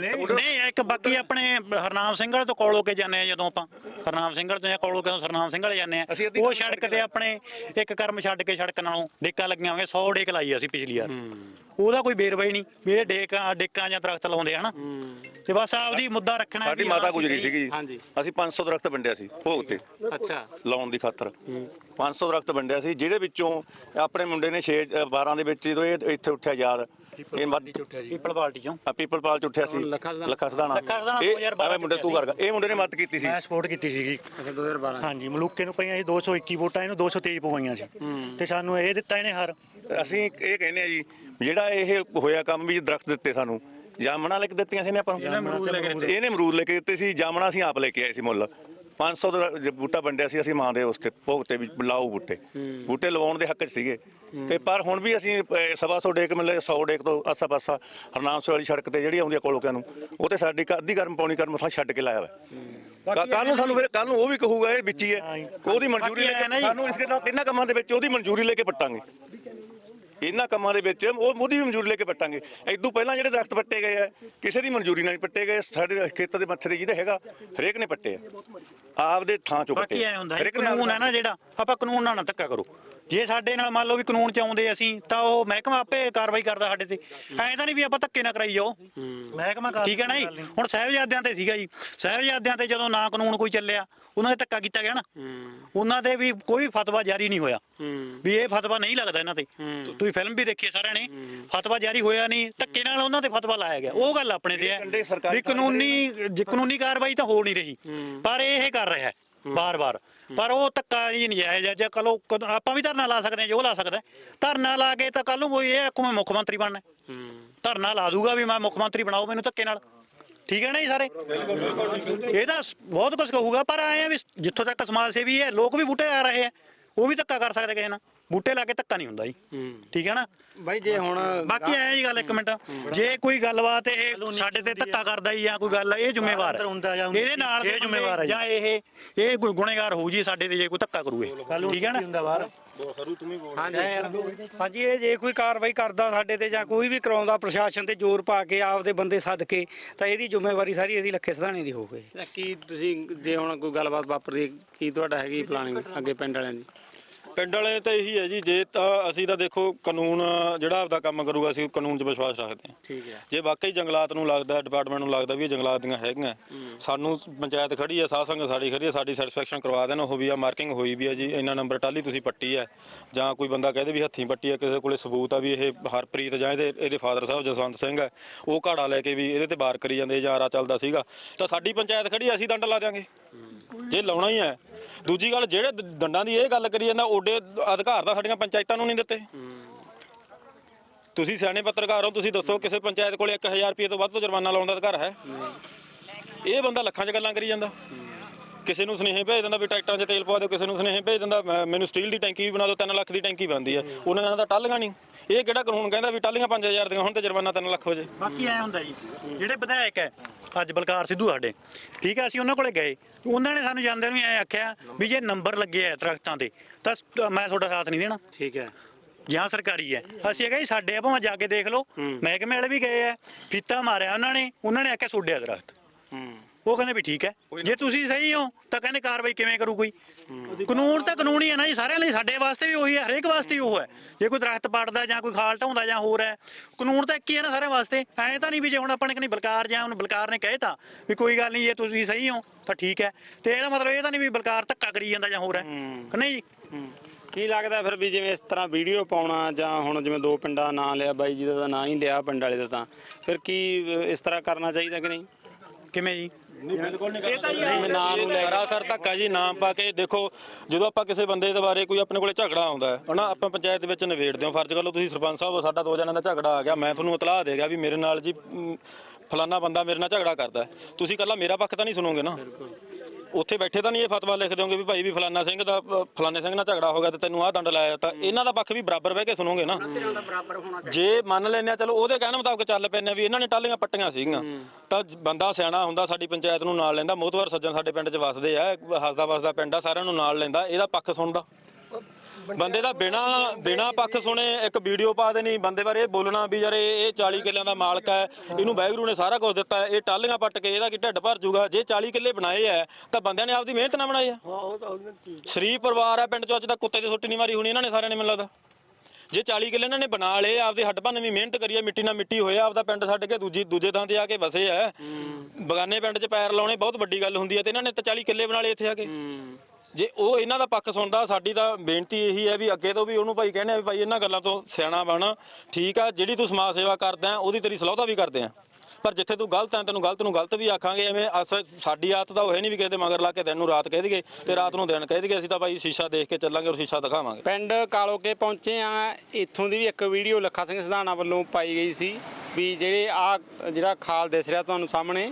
ਨਹੀਂ ਇੱਕ ਬਾਕੀ ਆਪਣੇ ਹਰਨਾਮ ਸਿੰਘ ਵਾਲੇ ਤੋਂ ਕੋਲੋਂ ਕੇ ਜਾਂਦੇ ਆ ਜਦੋਂ ਆਪਾਂ। ਹਰਨਾਮ ਸਿੰਘ ਵਾਲੇ ਤੋਂ ਜਾਂ ਕੋਲੋਂ ਕੇ ਹਰਨਾਮ ਸਿੰਘ ਵਾਲੇ ਜਾਂਦੇ ਆ ਉਹ ਸੜਕ ਤੇ ਆਪਣੇ ਇੱਕ ਕਰਮ ਛੱਡ ਕੇ ਸੜਕ ਨਾਲੋਂ ਡੇਕਾਂ ਲੱਗੀਆਂ ਹੋਈਆਂ 100 ਡੇਕ ਲਾਈ ਅਸੀਂ ਪਿਛਲੀ ਵਾਰ। ਉਹਦਾ ਕੋਈ ਬੇਰਵਾਈ ਨਹੀਂ। ਇਹ ਡੇਕਾਂ ਡੇਕਾਂ ਜਾਂ ਦਰਖਤ ਲਾਉਂਦੇ ਹਨਾ ਤੇ ਬਸ ਆਪਦੀ ਮੁੱਦਾ ਰੱਖਣਾ ਸਾਡੀ ਮਾਤਾ ਗੁਜਰੀ ਸੀਗੀ ਜੀ। ਹਾਂਜੀ। ਅਸੀਂ 500 ਦਰਖਤ ਵੰਡਿਆ ਸੀ ਭੋਗ ਤੇ। ਅੱਛਾ। ਲਾਉਣ ਦੀ ਖਾਤਰ। 500 ਦਰਖਤ ਵੰਡਿਆ ਸੀ ਜਿਹੜੇ ਵਿੱਚੋਂ ਆਪਣੇ ਮੁੰਡੇ ਨੇ 6 12 ਦੇ ਵਿੱਚ ਜਦੋਂ ਇਹ ਇੱਥੇ ਉੱਠਿਆ ਯਾਦ ਇਹ ਮੱਧ ਪੀਪਲ ਪਾਰਟੀ ਚੋਂ। ਆ ਪੀਪਲ ਪਾਲ ਚ ਉੱਠਿਆ ਸੀ। ਲੱਖਾ ਸਦਾਣਾ ਇਹ 2012 ਐਵੇਂ ਮੁੰਡੇ ਤੂੰ ਕਰਗਾ ਇਹ ਮੁੰਡੇ ਨੇ ਮਦਦ ਕੀਤੀ ਸੀ। ਮੈਂ ਸਪੋਰਟ ਕੀਤੀ ਸੀਗੀ। ਅੱਛਾ 2012 ਹਾਂਜੀ ਮਲੂਕੇ ਨੂੰ ਪਈਆਂ ਸੀ 221 ਵੋਟਾਂ ਇਹਨੂੰ 223 ਪਵਾਈਆਂ ਸੀ। ਤੇ ਸਾਨੂੰ ਇਹ ਦਿੱਤਾ ਇਹਨੇ ਹਰ। ਅਸੀਂ ਇਹ ਕਹਿੰਦੇ ਆ ਜੀ ਜਿਹੜਾ ਇਹ ਹੋਇਆ ਕੰਮ ਵੀ ਦਰਖਤ ਦਿੱਤੇ ਸਾਨੂੰ ਜਾਮਣਾ ਲੈ ਕੇ ਦਿੱਤੀਆਂ ਸੀ ਨੇ ਆਪਾਂ ਨੂੰ? ਇਹਨੇ ਅਮਰੂਦ ਲੈ ਕੇ ਦਿੱਤੇ ਸੀ ਜਾਮਣਾ ਅਸੀਂ ਆਪ ਲੈ ਕੇ ਆਏ ਸੀ ਮੁੱਲ। 500 ਦਾ ਬੂਟਾ ਵੰਡਿਆ ਸੀ ਅਸੀਂ ਮਾਂ ਦੇ ਉਸ ਤੇ ਭੋਗ ਤੇ ਵੀ ਲਾਓ ਬੂਟੇ। ਬੂਟੇ ਲਵਾਉਣ ਦੇ ਹੱਕ 'ਚ ਸੀਗੇ। ਤੇ ਪਰ ਹੁਣ ਵੀ ਅਸੀਂ ਸਵਾ ਸੌ ਡੇਕ ਮਿਲੇ 100 ਡੇਕ ਤੋਂ ਆਸਾ ਪਾਸਾ ਹਰਨਾਮ ਸਿੰਘ ਵਾਲੀ ਸੜਕ ਤੇ ਜਿਹੜੀ ਆਉਂਦੀ ਆ ਕੋਲੋਂ ਨੂੰ ਉਹ ਤੇ ਸਾਡੀ ਅੱਧੀ ਕਰਮ ਪੌਣੀ ਕਰਮ ਥਾਂ ਛੱਡ ਕੇ ਲਾਇਆ ਵਾ। ਕੱਲ ਨੂੰ ਸਾਨੂੰ ਫਿਰ ਕੱਲ ਨੂੰ ਉਹ ਵੀ ਕਹੂਗਾ ਇਹ ਵਿੱਚ ਹੀ ਹੈ। ਉਹਦੀ ਮਨਜ਼ੂਰੀ ਲੈ ਕੇ ਸਾਨੂੰ ਇਸ ਨਾਲ ਇਹਨਾਂ ਕੰਮਾਂ ਦੇ ਵਿੱਚ ਉਹਦੀ ਮਨਜ਼ੂਰੀ ਲੈ ਕੇ ਪੱਟਾਂਗੇ। ਇਹਨਾਂ ਕੰਮਾਂ ਦੇ ਵਿੱਚ ਉਹ ਉਹਦੀ ਵੀ ਮਨਜ਼ੂਰੀ ਲੈ ਕੇ ਪੱਟਾਂਗੇ। ਇਦੋਂ ਪਹਿਲਾਂ ਜਿਹੜੇ ਦਰਖਤ ਪੱਟੇ ਗਏ ਆ ਕਿਸੇ ਦੀ ਮਨਜ਼ੂਰੀ ਨਾਲ ਨਹੀਂ ਪੱਟੇ ਗਏ। ਸਾਡੇ ਖੇਤ ਦੇ ਮੱਥੇ ਤੇ ਜਿਹਦੇ ਹੈਗਾ ਹਰੇਕ ਨੇ ਪੱਟੇ ਆ। ਆਪਦੇ ਥਾਂ ਚੋਂ ਪੱਟੇ ਬਾਕੀ ਐ ਹੁੰਦਾ ਕਾਨੂੰਨ ਹੈ ਨਾ ਜਿਹੜਾ ਆਪਾਂ ਕਾਨੂੰਨ ਨਾਲ ਨਾ ਧੱਕਾ ਕਰੋ। ਜੇ ਸਾਡੇ ਨਾਲ ਮੰਨ ਲਓ ਵੀ ਕਾਨੂੰਨ ਚ ਆਉਂਦੇ ਅਸੀਂ ਤਾਂ ਉਹ ਮਹਿਕਮਾ ਆਪੇ ਕਾਰਵਾਈ ਕਰਦਾ ਸਾਡੇ ਤੇ। ਐਂ ਤਾਂ ਨਹੀਂ ਵੀ ਆਪਾਂ ਧੱਕੇ ਨਾ ਕਰਾਈ ਜਾਓ। ਮਹਿਕਮਾ ਕਰ ਠੀਕ ਹੈ ਨਾ ਜੀ? ਹੁਣ ਸਾਹਿਬਜ਼ਾਦਿਆਂ ਤੇ ਸੀਗਾ ਜੀ। ਸਾਹਿਬਜ਼ਾਦਿਆਂ ਤੇ ਜਦੋਂ ਨਾ ਕਾਨੂੰਨ ਕੋਈ ਚੱਲਿਆ ਉਹਨਾਂ ਦੇ ਧੱਕਾ ਕੀਤਾ ਗਿਆ ਨਾ। ਉਹਨਾਂ ਦੇ ਵੀ ਕੋਈ ਫਤਵਾ ਜਾਰੀ ਨਹੀਂ ਹੋਇਆ। ਵੀ ਇਹ ਫਤਵਾ ਨਹੀਂ ਲੱਗਦਾ ਇਹਨਾਂ ਤੇ। ਤੁਸੀਂ ਫਿਲਮ ਵੀ ਦੇਖੀ ਸਾਰਿਆਂ ਨੇ। ਫਤਵਾ ਜਾਰੀ ਹੋਇਆ ਨਹੀਂ। ਧੱਕੇ ਨਾਲ ਉਹਨਾਂ ਤੇ ਫਤਵਾ ਲਾਇਆ ਗਿਆ। ਉਹ ਗੱਲ ਆਪਣੇ ਤੇ ਹੈ। ਵੀ ਕਾਨੂੰਨੀ ਜੇ ਕਾਨੂੰਨੀ ਕਾਰਵਾਈ ਤਾਂ ਹੋ ਨਹੀਂ ਰਹੀ। ਪਰ ਇਹ ਕਰ ਰਿਹਾ ਹੈ। ਬਾਰ-ਬਾਰ ਪਰ ਉਹ ਧੱਕਾ ਜੀ ਨਜਾਇਜ਼ ਹੈ ਜੇ ਕਲੋ ਆਪਾਂ ਵੀ ਧਰਨਾ ਲਾ ਸਕਦੇ ਹਾਂ ਜੋ ਲਾ ਸਕਦਾ। ਧਰਨਾ ਲਾ ਕੇ ਤਾਂ ਕੱਲ ਨੂੰ ਕੋਈ ਇਹ ਆਖੂ ਮੈਂ ਮੁੱਖ ਮੰਤਰੀ ਬਣਨਾ ਹੈ। ਧਰਨਾ ਲਾ ਦੂਗਾ ਵੀ ਮੈਂ ਮੁੱਖ ਮੰਤਰੀ ਬਣਾਓ ਮੈਨੂੰ ਧੱਕੇ ਨਾਲ ਠੀਕ ਹੈ ਨਾ ਜੀ ਸਾਰੇ ਇਹਦਾ ਸ- ਬਹੁਤ ਕੁਝ ਕਹੂਗਾ ਪਰ ਆਏ ਆ ਵੀ ਜਿੱਥੋਂ ਤੱਕ ਸਮਾਜ ਸੇਵੀ ਹੈ ਲੋਕ ਵੀ ਬੂਟੇ ਆ ਰਹੇ ਆ ਉਹ ਵੀ ਧੱਕਾ ਕਰ ਸਕਦੇ ਕਿਸੇ ਨਾਲ ਬੂਟੇ ਲਾ ਕੇ ਧੱਕਾ ਨਹੀਂ ਹੁੰਦਾ ਜੀ। ਠੀਕ ਹੈ ਨਾ? ਬਾਈ ਜੇ ਹੁਣ ਬਾਕੀ ਐ ਜੀ ਗੱਲ ਇੱਕ ਮਿੰਟ। ਜੇ ਕੋਈ ਗੱਲਬਾਤ ਇਹ ਸਾਡੇ ਤੇ ਧੱਕਾ ਕਰਦਾ ਹੀ ਜਾਂ ਕੋਈ ਗੱਲ ਇਹ ਜ਼ਿੰਮੇਵਾਰ ਹੈ। ਇਹਦੇ ਨਾਲ ਇਹ ਜ਼ਿੰਮੇਵਾਰ ਹੈ ਜੀ। ਇਹ ਇਹ ਕੋਈ ਗੁਨੇਗਾਰ ਹੋਊ ਜੀ ਸਾਡੇ ਤੇ ਜੇ ਕੋਈ ਧੱਕਾ ਕਰੂਏ। ਠੀਕ ਹੈ ਨਾ? ਹਾਂਜੀ। ਇਹ ਜੇ ਕੋਈ ਕਾਰਵਾਈ ਕਰਦਾ ਸਾਡੇ ਤੇ ਜਾਂ ਕੋਈ ਵੀ ਕਰਾਉਂਦਾ ਪ੍ਰਸ਼ਾਸਨ ਤੇ ਜ਼ੋਰ ਪਾ ਕੇ ਆਪਦੇ ਬੰਦੇ ਸੱਦ ਕੇ ਤਾਂ ਇਹਦੀ ਜ਼ਿੰਮੇਵਾਰੀ ਸਾਰੀ ਇਹਦੀ ਲੱਖੇ ਸਧਾਣੇ ਦੀ ਹੋਊਗੀ। ਕੀ ਤੁਸੀਂ ਜੇ ਹੁਣ ਕੋਈ ਗੱਲਬਾਤ ਵਾਪਰਦੀ ਕੀ ਤੁਹਾਡਾ ਹੈਗੀ ਪਲਾਨਿੰਗ ਅੱਗੇ ਪਿੰਡ ਵਾਲਿਆਂ ਦੀ? ਪਿੰਡ ਵਾਲੇ ਤਾਂ ਇਹੀ ਹੈ ਜੀ ਜੇ ਤਾਂ ਅਸੀਂ ਤਾਂ ਦੇਖੋ ਕਾਨੂੰਨ ਜਿਹੜਾ ਆਪਦਾ ਕੰਮ ਕਰੂਗਾ ਅਸੀਂ ਕਾਨੂੰਨ 'ਚ ਵਿਸ਼ਵਾਸ ਰੱਖਦੇ ਹਾਂ। ਠੀਕ ਹੈ। ਜੇ ਵਾਕਈ ਜੰਗਲਾਤ ਨੂੰ ਲੱਗਦਾ ਡਿਪਾਰਟਮੈਂਟ ਨੂੰ ਲੱਗਦਾ ਵੀ ਇਹ ਜੰਗਲਾਤ ਦੀਆਂ ਹੈਗੀਆਂ ਸਾਨੂੰ ਪੰਚਾਇਤ ਖੜੀ ਹੈ ਸਾਧ ਸੰਗਤ ਸਾਡੀ ਖੜੀ ਹੈ ਸਾਡੀ ਸੈਟੀਸਫੈਕਸ਼ਨ ਕਰਵਾ ਦੇਣ ਉਹ ਵੀ ਆ ਮਾਰਕਿੰਗ ਹੋਈ ਵੀ ਹੈ ਜੀ ਇੰਨਾ ਨੰਬਰ ਟਾਲੀ ਤੁਸੀਂ ਪੱਟੀ ਹੈ ਜਾਂ ਕੋਈ ਬੰਦਾ ਕਹਦੇ ਵੀ ਹੱਥੀਂ ਪੱਟੀ ਹੈ ਕਿਸੇ ਕੋਲੇ ਸਬੂਤ ਆ ਵੀ ਇਹ ਹਰਪ੍ਰੀਤ ਜਾਂ ਇਹਦੇ ਇਹਦੇ ਫਾਦਰ ਸਾਹਿਬ ਜਸਵੰਤ ਸਿੰਘ ਹੈ ਉਹ ਘਾੜਾ ਲੈ ਕੇ ਵੀ ਇਹਦੇ ਤੇ ਵਾਰ ਕਰੀ ਜਾਂਦੇ ਜਾਂ ਆਰਾ ਚੱਲਦਾ ਸੀਗਾ ਤਾਂ ਸਾਡੀ ਪੰਚਾਇਤ ਖੜੀ ਹੈ, ਅਸੀਂ ਦੰਡ ਲਾ ਦਿਆਂਗੇ। ਜੇ ਲਾਉਣਾ ਹੀ ਹੈ। ਦੂਜੀ ਗੱਲ, ਜਿਹੜੇ ਦ- ਦੰਡਾਂ ਦੀ ਇਹ ਗੱਲ ਕਰੀ ਜਾਂਦਾ ਓਡੇ ਅਧਿਕਾਰ ਤਾਂ ਸਾਡੀਆਂ ਪੰਚਾਇਤਾਂ ਨੂੰ ਨਹੀਂ ਦਿੱਤੇ। ਤੁਸੀਂ ਸਿਆਣੇ ਪੱਤਰਕਾਰ ਹੋ, ਤੁਸੀਂ ਦੱਸੋ ਕਿਸੇ ਪੰਚਾਇਤ ਕੋਲੇ 1000 ਰੁਪਏ ਤੋਂ ਵੱਧ ਤੋਂ ਜੁਰਮਾਨਾ ਲਾਉਣ ਦਾ ਅਧਿਕਾਰ ਹੈ। ਇਹ ਬੰਦਾ ਲੱਖਾਂ 'ਚ ਗੱਲਾਂ ਕਰੀ ਜਾਂਦਾ। ਕਿਸੇ ਨੂੰ ਸੁਨੇਹੇ ਭੇਜ ਦਿੰਦਾ ਵੀ ਟਰੈਕਟਰਾਂ 'ਚ ਤੇਲ ਪਵਾ ਦਿਓ ਕਿਸੇ ਨੂੰ ਸੁਨੇਹੇ ਭੇਜ ਦਿੰਦਾ ਮੈਂ- ਮੈਨੂੰ ਸਟੀਲ ਦੀ ਟੈਂਕੀ ਵੀ ਬਣਾ ਦਿਓ 3 ਲੱਖ ਦੀ ਟੈਂਕੀ ਬਣਦੀ ਹੈ। ਉਹਨਾਂ ਕਹਿੰਦਾ ਤਾਂ ਟੱਲੀਆਂ ਨਹੀਂ। ਇਹ ਕਿਹੜਾ ਕਾਨੂੰਨ ਕਹਿੰਦਾ ਵੀ ਟੱਲੀਆਂ 5000 ਦੀਆਂ ਹੁਣ ਤੇ ਜੁਰਮਾਨਾ 3 ਲੱਖ ਹੋ ਜੇ। ਬਾਕੀ ਐ ਹੁੰਦਾ ਜੀ ਜਿਹੜੇ ਵਿਧਾਇਕ ਹੈ ਅੱਜ ਬਲਕਾਰ ਸਿੱਧੂ ਸਾਡੇ ਠੀਕ ਹੈ ਅਸੀਂ ਉਹਨਾਂ ਕੋਲੇ ਗਏ ਉਹਨਾਂ ਨੇ ਸਾਨੂੰ ਜਾਂਦੇ ਨੂੰ ਐ ਆਖਿਆ ਵੀ ਜੇ ਨੰਬਰ ਲੱਗੇ ਆ ਦਰਖਤਾਂ ਦੇ ਤਾਂ ਸ- ਮੈਂ ਤੁਹਾਡਾ ਸਾਥ ਨਹੀਂ ਦੇਣਾ। ਠੀਕ ਹੈ। ਜਾਂ ਸਰਕਾਰੀ ਹੈ। ਅਸੀਂ ਕਹੇ ਸਾਡੇ ਆ ਭਾਵੇਂ ਜਾ ਕੇ ਦੇਖ ਲਓ। ਮਹਿਕਮੇ ਵਾਲੇ ਵੀ ਗਏ ਆ ਫੀਤਾ ਮਾਰਿਆ ਉਹਨਾਂ ਨੇ ਉਹਨਾਂ ਨੇ ਆਖਿਆ ਸੋਡਿਆ ਦਰਖਤ। ਹੂੰ। ਉਹ ਕਹਿੰਦੇ ਵੀ ਠੀਕ ਹੈ। ਜੇ ਤੁਸੀਂ ਸਹੀ ਹੋ ਤਾਂ ਕਹਿੰਦੇ ਕਾਰਵਾਈ ਕਿਵੇਂ ਕਰੂ ਕੋਈ? ਕਾਨੂੰਨ ਤਾਂ ਕਾਨੂੰਨ ਹੀ ਹੈ ਨਾ ਜੀ ਸਾਰਿਆਂ ਲਈ ਸਾਡੇ ਵਾਸਤੇ ਵੀ ਉਹੀ ਹੈ ਹਰੇਕ ਵਾਸਤੇ ਉਹ ਹੈ। ਜੇ ਕੋਈ ਦਰਖਤ ਪੜਦਾ ਜਾਂ ਕੋਈ ਖਾਲ ਢਾਉਂਦਾ ਜਾਂ ਹੋਰ ਹੈ ਕਾਨੂੰਨ ਤਾਂ ਇੱਕ ਹੀ ਹੈ ਨਾ ਸਾਰਿਆਂ ਵਾਸਤੇ। ਐਂ ਤਾਂ ਨਹੀਂ ਵੀ ਜੇ ਹੁਣ ਆਪਾਂ ਨੇ ਕਹਿੰਦੇ ਬਲਕਾਰ ਜਾਂ ਹੁਣ ਬਲਕਾਰ ਨੇ ਕਹੇ ਤਾਂ ਵੀ ਕੋਈ ਗੱਲ ਨਹੀਂ ਜੇ ਤੁਸੀਂ ਸਹੀ ਹੋ ਤਾਂ ਠੀਕ ਹੈ। ਤੇ ਇਹਦਾ ਮਤਲਬ ਇਹ ਤਾਂ ਨਹੀਂ ਵੀ ਬਲਕਾਰ ਧੱਕਾ ਕਰੀ ਜਾਂਦਾ ਜਾਂ ਹੋਰ ਹੈ ਨਹੀਂ? ਜੀ। ਕੀ ਲੱਗਦਾ ਫਿਰ ਵੀ ਜਿਵੇਂ ਇਸ ਤਰ੍ਹਾਂ ਵੀਡੀਓ ਪਾਉਣਾ ਜਾਂ ਹੁਣ ਜਿਵੇਂ ਦੋ ਪਿੰਡਾਂ ਨਾਂ ਲਿਆ ਬਾਈ ਜੀ ਦਾ ਨਾਂ ਹੀ ਲਿਆ ਪਿੰਡ ਵਾਲੇ ਦਾ ਤਾਂ ਫਿਰ ਕੀ ਇਸ ਤਰ੍ਹਾਂ ਕਰਨਾ ਚਾਹੀਦਾ ਕਿ ਨਹੀਂ? ਕਿਵੇਂ ਜੀ? ਸਰਾਸਰ ਧੱਕਾ ਜੀ ਨਾਮ ਪਾ ਕੇ ਦੇਖੋ ਜਦੋਂ ਆਪਾਂ ਕਿਸੇ ਬੰਦੇ ਦੇ ਬਾਰੇ ਕੋਈ ਆਪਣੇ ਕੋਲੇ ਝਗੜਾ ਆਉਂਦਾ ਹੈ ਹਨਾ ਆਪਾਂ ਪੰਚਾਇਤ ਵਿੱਚ ਨਿਬੇੜਦੇ ਹਾਂ ਫਰਜ਼ ਕਰ ਲਓ ਤੁਸੀਂ ਸਰਪੰਚ ਸਾਹਿਬ ਹੋ, ਸਾਡਾ ਦੋ ਜਣਾਂ ਦਾ ਝਗੜਾ ਆ ਗਿਆ ਮੈਂ ਤੁਹਾਨੂੰ ਇਤਲਾਹ ਦੇ ਗਿਆ ਵੀ ਮੇਰੇ ਨਾਲ ਜੀ ਅਮ, ਫਲਾਨਾ ਬੰਦਾ ਮੇਰੇ ਨਾਲ ਝਗੜਾ ਕਰਦਾ ਹੈ। ਤੁਸੀਂ ਇਕੱਲਾ ਮੇਰਾ ਪੱਖ ਤਾਂ ਨਹੀਂ ਸੁਣੋਗੇ ਨਾ? ਉੱਥੇ ਬੈਠੇ ਤਾਂ ਨਹੀਂ ਇਹ ਫਤਵਾ ਲਿਖ ਦਿਓਗੇ ਵੀ ਭਾਈ ਵੀ ਫਲਾਨਾ ਸਿੰਘ ਦਾ ਅ, ਫਲਾਣੇ ਸਿੰਘ ਨਾਲ ਝਗੜਾ ਹੋ ਗਿਆ ਤੇ ਤੈਨੂੰ ਆਹ ਦੰਡ ਲਾਇਆ ਤਾਂ ਇਹਨਾਂ ਦਾ ਪੱਖ ਵੀ ਬਰਾਬਰ ਬਹਿ ਕੇ ਸੁਣੋਗੇ ਨਾ। ਜੇ ਮੰਨ ਲੈਂਦੇ ਆ ਚਲੋ ਉਹਦੇ ਕਹਿਣ ਮੁਤਾਬਕ ਚੱਲ ਆ ਵੀ ਇਹਨਾਂ ਨੇ ਟਾਲੀਆਂ ਪੱਟੀਆਂ ਸੀਗੀਆਂ। ਤਾਂ ਬੰਦਾ ਸਿਆਣਾ ਹੁੰਦਾ ਸਾਡੀ ਪੰਚਾਇਤ ਨੂੰ ਨਾਲ ਲੈਂਦਾ ਮੋਤਵਰ ਸੱਜਣ ਸਾਡੇ ਪਿੰਡ 'ਚ ਵਸਦੇ ਆ ਹੱਸਦਾ ਵਸਦਾ ਪਿੰਡ ਆ ਸਾਰਿਆਂ ਨੂੰ ਨਾਲ ਲੈਂਦਾ ਇਹਦਾ ਪੱਖ ਸੁਣਦਾ। ਬੰਦੇ ਦਾ ਬਿਨਾ ਬਿਨਾ ਪੱਖ ਸੁਣੇ ਇੱਕ ਵੀਡੀਓ ਪਾ ਦੇਣੀ ਬੰਦੇ ਬਾਰੇ ਇਹ ਬੋਲਣਾ ਵੀ ਯਾਰ ਇਹ ਇਹ 40 ਕਿੱਲਿਆਂ ਦਾ ਮਾਲਕ ਹੈ ਇਹਨੂੰ ਵਾਹਿਗੁਰੂ ਨੇ ਸਾਰਾ ਕੁਝ ਦਿੱਤਾ ਹੈ, ਇਹ ਟਾਲੀਆਂ ਪੱਟ ਕੇ ਇਹਦਾ ਕੀ ਢਿੱਡ ਭਰ ਜਾਊਗਾ ਜੇ 40 ਕਿੱਲੇ ਬਣਾਏ ਐ ਤਾਂ ਬੰਦਿਆਂ ਨੇ ਆਪਦੀ ਮਿਹਨਤ ਨਾਲ ਬਣਾਏ ਆ। ਸ਼ਰੀਫ ਪਰਿਵਾਰ ਹੈ ਪਿੰਡ ਚੋਂ ਅੱਜ ਤੱਕ ਕੁੱਤੇ ਦੀ ਸੁੱਟੀ ਨਹੀਂ ਮਾਰੀ ਹੋਣੀ ਇਹਨਾਂ ਨੇ ਸਾਰਿਆਂ ਨੇ ਮੈਨੂੰ ਲੱਗਦਾ। ਜੇ 40 ਕਿੱਲੇ ਇਹਨਾਂ ਨੇ ਬਣਾ ਲਏ ਆਪਦੇ ਹੱਡ ਭੰਨ ਵੀ ਮਿਹਨਤ ਕਰੀ ਹੈ ਮਿੱਟੀ ਨਾਲ ਮਿੱਟੀ ਹੋਇਆ ਆਪਦਾ ਪਿੰਡ ਛੱਡ ਕੇ ਦੂਜੀ ਦੂਜੇ ਥਾਂ ਤੇ ਆ ਕੇ ਵਸੇ ਐ ਬਗਾਨੇ ਪਿੰਡ 'ਚ ਪੈਰ ਲਾਉਣੇ ਬਹੁਤ ਵੱਡੀ ਗੱਲ ਹੁੰਦੀ ਹੈ ਤੇ ਇਹਨਾਂ ਨੇ ਤਾਂ 40 ਕਿੱਲੇ ਬਣਾ ਲਏ ਇੱਥੇ ਆ ਕੇ। ਜੇ ਉਹ ਇਹਨਾਂ ਦਾ ਪੱਖ ਸੁਣਦਾ ਸਾਡੀ ਤਾਂ ਬੇਨਤੀ ਇਹੀ ਹੈ ਵੀ ਅੱਗੇ ਤੋਂ ਵੀ ਉਹਨੂੰ ਭਾਈ ਕਹਿੰਦੇ ਆ ਵੀ ਭਾਈ ਇਹਨਾਂ ਗੱਲਾਂ ਤੋਂ ਸਿਆਣਾ ਬਣ। ਠੀਕ ਆ ਜਿਹੜੀ ਤੂੰ ਸਮਾਜ ਸੇਵਾ ਕਰਦਾ ਹੈ, ਉਹਦੀ ਤੇਰੀ ਸਲਾਹਤਾ ਵੀ ਕਰਦੇ ਆ। ਪਰ ਜਿੱਥੇ ਤੂੰ ਗਲਤ ਹੈ ਤੈਨੂੰ ਗਲਤ ਨੂੰ ਗਲਤ ਵੀ ਆਖਾਂਗੇ ਐਵੇਂ ਅਸ- ਸਾਡੀ ਆਦਤ ਤਾਂ ਉਹ ਹੈ ਨਹੀਂ ਵੀ ਕਿਸੇ ਦੇ ਮਗਰ ਲਾ ਕੇ ਦਿਨ ਨੂੰ ਰਾਤ ਕਹਿ ਦਈਏ ਤੇ ਰਾਤ ਨੂੰ ਦਿਨ ਕਹਿ ਦਈਏ ਅਸੀਂ ਤਾਂ ਭਾਈ ਸ਼ੀਸ਼ਾ ਦੇਖ ਕੇ ਚੱਲਾਂਗੇ ਔਰ ਸ਼ੀਸ਼ਾ ਦਿਖਾਵਾਂਗੇ। ਪਿੰਡ ਕਾਲੋਕੇ ਪਹੁੰਚੇ ਆ ਇੱਥੋਂ ਦੀ ਵੀ ਇੱਕ ਵੀਡੀਓ ਲੱਖਾ ਸਿੰਘ ਸਿਧਾਣਾ ਵੱਲੋਂ ਪਾਈ ਗਈ ਸੀ ਵੀ ਜਿਹੜੇ ਆ ਜਿਹੜਾ ਖਾਲ ਦਿਸ ਰਿਹਾ ਤੁਹਾਨੂੰ ਸਾਹਮਣੇ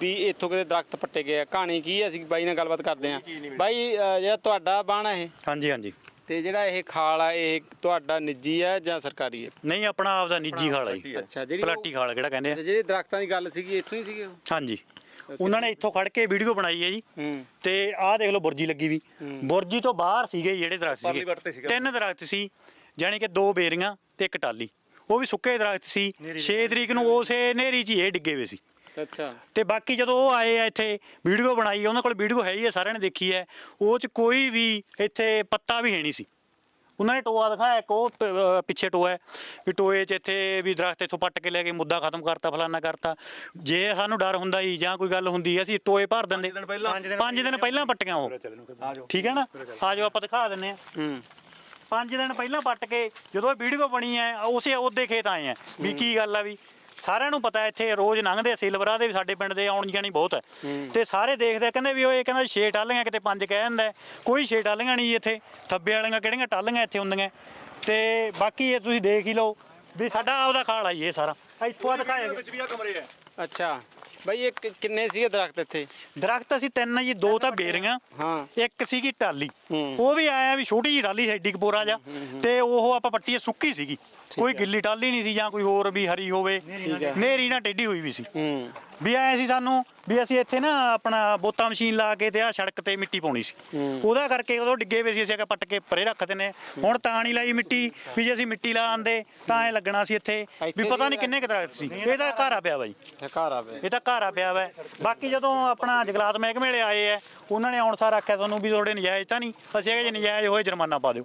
ਵੀ ਇੱਥੋਂ ਕਿਤੇ ਦਰਖਤ ਪੱਟੇ ਗਏ ਆ। ਕਹਾਣੀ ਕੀ ਹੈ ਅਸੀਂ ਬਾਈ ਨਾਲ ਗੱਲਬਾਤ ਕਰਦੇ ਆ ਬਾਈ ਅ, ਜਿਹੜਾ ਤੁਹਾਡਾ ਬਾਣ ਹੈ ਇਹ? ਹਾਂਜੀ ਹਾਂਜੀ। ਤੇ ਜਿਹੜਾ ਇਹ ਖਾਲ ਆ ਇਹ ਤੁਹਾਡਾ ਨਿੱਜੀ ਹੈ ਜਾਂ ਸਰਕਾਰੀ ਹੈ ਨਹੀਂ ਆਪਣਾ ਆਪਦਾ ਨਿੱਜੀ ਖਾਲ ਹੈ ਜੀ। ਅੱਛਾ ਜਿਹੜੀ ਪਲਾਟੀ ਖਾਲ ਕਿਹੜਾ ਕਹਿੰਦੇ ਆ। ਜਿਹੜੇ ਦਰਖਤਾਂ ਦੀ ਗੱਲ ਸੀਗੀ ਇੱਥੋਂ ਹੀ ਸੀਗੇ ਹਾਂਜੀ। ਉਹਨਾਂ ਨੇ ਇੱਥੋਂ ਖੜ ਕੇ ਵੀਡੀਓ ਬਣਾਈ ਹੈ ਜੀ। ਹੂੰ। ਤੇ ਆਹ ਦੇਖ ਲਓ ਬੁਰਜੀ ਲੱਗੀ ਵੀ। ਬੁਰਜੀ ਤੋਂ ਬਾਹਰ ਸੀਗੇ ਜਿਹੜੇ ਦਰਖਤ ਪਰਲੀ ਵੱਟ ਤੇ ਸੀਗੇ। ਸੀਗਾ। ਤਿੰਨ ਦਰਖਤ ਸੀ ਜਾਣੀ ਕਿ ਦੋ ਬੇਰੀਆਂ ਤੇ ਇੱਕ ਟਾਲੀ ਉਹ ਵੀ ਸੁੱਕੇ ਦਰਖਤ ਸੀ। 6 ਤਰੀਕ ਨੂੰ ਉਸੇ ਨੇਰੀ 'ਚ ਹੀ ਇਹ ਡਿੱਗੇ ਹੋਏ ਸੀ। ਅੱਛਾ। ਤੇ ਬਾਕੀ ਜਦੋਂ ਉਹ ਆਏ ਆ ਇੱਥੇ ਵੀਡੀਓ ਬਣਾਈ ਉਹਨਾਂ ਕੋਲ ਵੀਡੀਓ ਹੈ ਹੀ ਹੈ ਸਾਰਿਆਂ ਨੇ ਦੇਖੀ ਹੈ। ਉਹ 'ਚ ਕੋਈ ਵੀ ਇੱਥੇ ਪੱਤਾ ਵੀ ਹੈ ਨਹੀਂ ਸੀ। ਉਹਨਾਂ ਨੇ ਟੋਆ ਦਿਖਾਇਆ ਇੱਕ ਉਹ ਪ- ਅਹ ਪਿੱਛੇ ਟੋਆ ਹੈ ਵੀ ਟੋਏ 'ਚ ਇੱਥੇ ਵੀ ਦਰਖਤ ਇੱਥੋਂ ਪੱਟ ਕੇ ਲੈ ਕੇ ਮੁੱਦਾ ਖਤਮ ਕਰਤਾ ਫਲਾਨਾ ਕਰਤਾ। ਜੇ ਸਾਨੂੰ ਡਰ ਹੁੰਦਾ ਹੀ ਜਾਂ ਕੋਈ ਗੱਲ ਹੁੰਦੀ ਅਸੀਂ ਟੋਏ ਭਰ ਦਿੰਦੇ। ਪੰਜ ਦਿਨ ਪਹਿਲਾਂ। ਪੱਟੀਆਂ ਉਹ। ਠੀਕ ਹੈ ਨਾ? ਆ ਜਾਓ ਆਪਾਂ ਦਿਖਾ ਦਿੰਨੇ ਆ ਹੂੰ। ਪੰਜ ਦਿਨ ਪਹਿਲਾਂ ਪੱਟ ਕੇ ਜਦੋਂ ਇਹ ਵੀਡੀਓ ਬਣੀ ਹੈ ਉਸੇ ਉਹਦੇ ਖੇਤ ਆਏ ਆ। ਵੀ ਕੀ ਗੱਲ ਆ ਵੀ? ਸਾਰਿਆਂ ਨੂੰ ਪਤਾ ਇੱਥੇ ਰੋਜ਼ ਲੰਘਦੇ ਆ ਸਿਲਵਰਾ ਦੇ ਵੀ ਸਾਡੇ ਪਿੰਡ ਦੇ ਆਉਣ ਜਾਣੀ ਬਹੁਤ ਹੈ। ਤੇ ਸਾਰੇ ਦੇਖਦੇ ਆ, ਕਹਿੰਦੇ ਵੀ ਉਹ ਇਹ ਕਹਿੰਦਾ ਛੇ ਟਾਲੀਆਂ ਕਿਤੇ ਪੰਜ ਕਹਿ ਜਾਂਦਾ ਹੈ। ਕੋਈ ਛੇ ਟਾਲੀਆਂ ਨਹੀਂ ਇੱਥੇ। ਥੱਬੇ ਵਾਲੀਆਂ ਕਿਹੜੀਆਂ ਟਾਲੀਆਂ ਇੱਥੇ ਹੁੰਦੀਆਂ? ਤੇ ਬਾਕੀ ਇਹ ਤੁਸੀਂ ਦੇਖ ਹੀ ਲਓ ਵੀ ਸਾਡਾ ਆਪਦਾ ਖਾਲ ਆਈ ਇਹ ਸਾਰਾ। ਇੱਥੋਂ ਆ ਦਿਖਾਇਆ ਵਿੱਚ ਵੀ ਆ ਕਮਰੇ ਆ ਅੱਛਾ। ਬਾਈ ਇਹ ਕਿ- ਕਿੰਨੇ ਸੀਗੇ ਦਰਖਤ ਇੱਥੇ? ਦਰਖਤ ਅਸੀਂ ਤਿੰਨ ਜੀ ਦੋ ਤਾਂ ਬੇਰੀਆਂ ਹਾਂ। ਇੱਕ ਸੀਗੀ ਟਾਲੀ। ਹੂੰ। ਉਹ ਵੀ ਆਇਆ ਵੀ ਛੋਟੀ ਜੀ ਟਾਲੀ ਏਡੀ ਕਪੋਰਾ ਜਾ ਤੇ ਉਹ ਆਪਾਂ ਪੱਟੀ ਸੁੱਕੀ ਸੀਗੀ। ਕੋਈ ਗਿੱਲੀ ਟਾਲੀ ਨਹੀਂ ਸੀ ਜਾਂ ਕੋਈ ਹੋਰ ਵੀ ਹਰੀ ਹੋਵੇ ਨੇਰੀ ਨਾਲ ਟੇਢੀ ਹੋਈ ਵੀ ਸੀ। ਹੂੰ। ਵੀ ਆਏ ਸੀ ਸਾਨੂੰ ਵੀ ਅਸੀਂ ਇੱਥੇ ਨਾ ਆਪਣਾ ਬੋਤਾ ਮਸ਼ੀਨ ਲਾ ਕੇ ਤੇ ਆ ਸੜਕ ਤੇ ਮਿੱਟੀ ਪਾਉਣੀ ਸੀ। ਉਹਦਾ ਕਰਕੇ ਉਦੋਂ ਡਿੱਗੇ ਵੇ ਸੀ ਅਸੀਂ ਕਿ ਪੱਟ ਕੇ ਪਰੇ ਰੱਖਦੇ ਨੇ ਹੁਣ ਤਾਂ ਨਹੀਂ ਲਾਈ ਮਿੱਟੀ ਵੀ ਜੇ ਅਸੀਂ ਮਿੱਟੀ ਲਾ ਆਂਦੇ ਤਾਂ ਐ ਲੱਗਣਾ ਸੀ ਇੱਥੇ ਵੀ ਪਤਾ ਨਹੀਂ ਕਿੰਨੇ ਕੁ ਦਰਖਤ ਸੀ। ਇਹ ਤਾਂ ਘਾਰਾ ਪਿਆ ਬਾਈ ਘਰ ਆਵੇ ਇਹ ਤਾਂ ਘਾਰਾ ਪਿਆ ਵਾ। ਬਾਕੀ ਜਦੋਂ ਆਪਣਾ ਜਗਲਾਤ ਮਹਿਕਮੇ ਵਾਲੇ ਆਏ ਆ ਉਹਨਾਂ ਨੇ ਆਉਣ ਸਾਰ ਆਖਿਆ ਤੁਹਾਨੂੰ ਵੀ ਤੁਹਾਡੇ ਨਜਾਇਜ਼ ਤਾਂ ਨਹੀਂ ਅਸੀਂ ਕਿਹਾ ਜੇ ਨਜਾਇਜ਼ ਹੋਏ ਜੁਰਮਾਨਾ ਪਾ ਦਿਓ।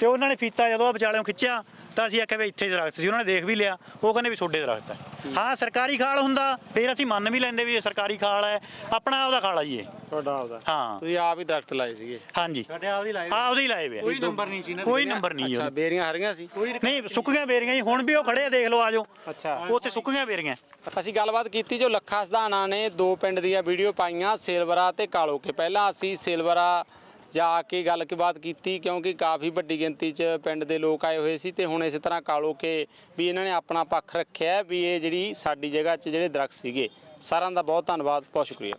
ਤੇ ਉਹਨਾਂ ਨੇ ਫੀਤਾ ਜਦੋਂ ਆ ਵਿਚਾਲਿਓਂ ਖਿੱਚਿਆ ਤਾਂ ਅਸੀਂ ਆਖਿਆ ਵੀ ਇੱਥੇ ਦਰਖਤ ਸੀ ਉਹਨਾਂ ਨੇ ਦੇਖ ਵੀ ਲਿਆ ਉਹ ਕਹਿੰਦੇ ਵੀ ਤੁਹਾਡੇ ਦਰਖਤ ਹੈ। ਹਾਂ ਸਰਕਾਰੀ ਖਾਲ ਹੁੰਦਾ ਫਿਰ ਅਸੀਂ ਮੰਨ ਵੀ ਲੈਂਦੇ ਵੀ ਇਹ ਸਰਕਾਰੀ ਖਾਲ ਹੈ ਆਪਣਾ ਆਪਦਾ ਖਾਲ ਜੀ ਇਹ। ਤੁਹਾਡਾ ਆਪਦਾ। ਹਾਂ। ਤੁਸੀਂ ਆਪ ਹੀ ਦਰਖਤ ਲਾਏ ਸੀਗੇ। ਹਾਂਜੀ। ਸਾਡੇ ਆਪ ਦੀ ਲਾਈਵ ਆ ਉਹਦੇ ਹੀ ਲਾਏ ਵੇ ਕੋਈ ਨੰਬਰ ਨਹੀਂ ਸੀ ਇਹਨਾਂ ਕੋਈ ਨੰਬਰ ਨਹੀਂ ਜੀ ਅੱਛਾ ਉਹਦੇ। ਬੇਰੀਆਂ ਹਰੀਆਂ ਸੀ? ਨਹੀਂ ਸੁੱਕੀਆਂ ਬੇਰੀਆਂ ਜੀ ਹੁਣ ਵੀ ਉਹ ਖੜੇ ਆ ਦੇਖ ਲਓ ਆਜੋ ਅੱਛਾ। ਉੱਥੇ ਸੁੱਕੀਆਂ ਬੇਰੀਆਂ। ਅਸੀਂ ਗੱਲਬਾਤ ਕੀਤੀ ਜੋ ਲੱਖਾ ਸਧਾਣਾ ਨੇ ਦੋ ਪਿੰਡ ਦੀਆਂ ਵੀਡੀਓ ਪਾਈਆਂ ਸੇਲਵਰਾ ਤੇ ਕਾਲੋਕੇ ਪਹਿਲਾਂ ਅਸੀਂ ਸੇਲਵਰਾ ਜਾ ਕੇ ਗੱਲਬਾਤ ਕੀਤੀ ਕਿਉਂਕਿ ਕਾਫੀ ਵੱਡੀ ਗਿਣਤੀ 'ਚ ਪਿੰਡ ਦੇ ਲੋਕ ਆਏ ਹੋਏ ਸੀ ਤੇ ਹੁਣ ਇਸੇ ਤਰ੍ਹਾਂ ਕਾਲੋਕੇ ਵੀ ਇਹਨਾਂ ਨੇ ਆਪਣਾ ਪੱਖ ਰੱਖਿਆ ਵੀ ਇਹ ਜਿਹੜੀ ਸਾਡੀ ਜਗ੍ਹਾ 'ਚ ਜਿਹੜੇ ਦਰਖਤ ਸੀਗੇ ਸਾਰਿਆਂ ਦਾ ਬਹੁਤ ਧੰਨਵਾਦ ਬਹੁਤ ਸ਼ੁਕਰੀਆ।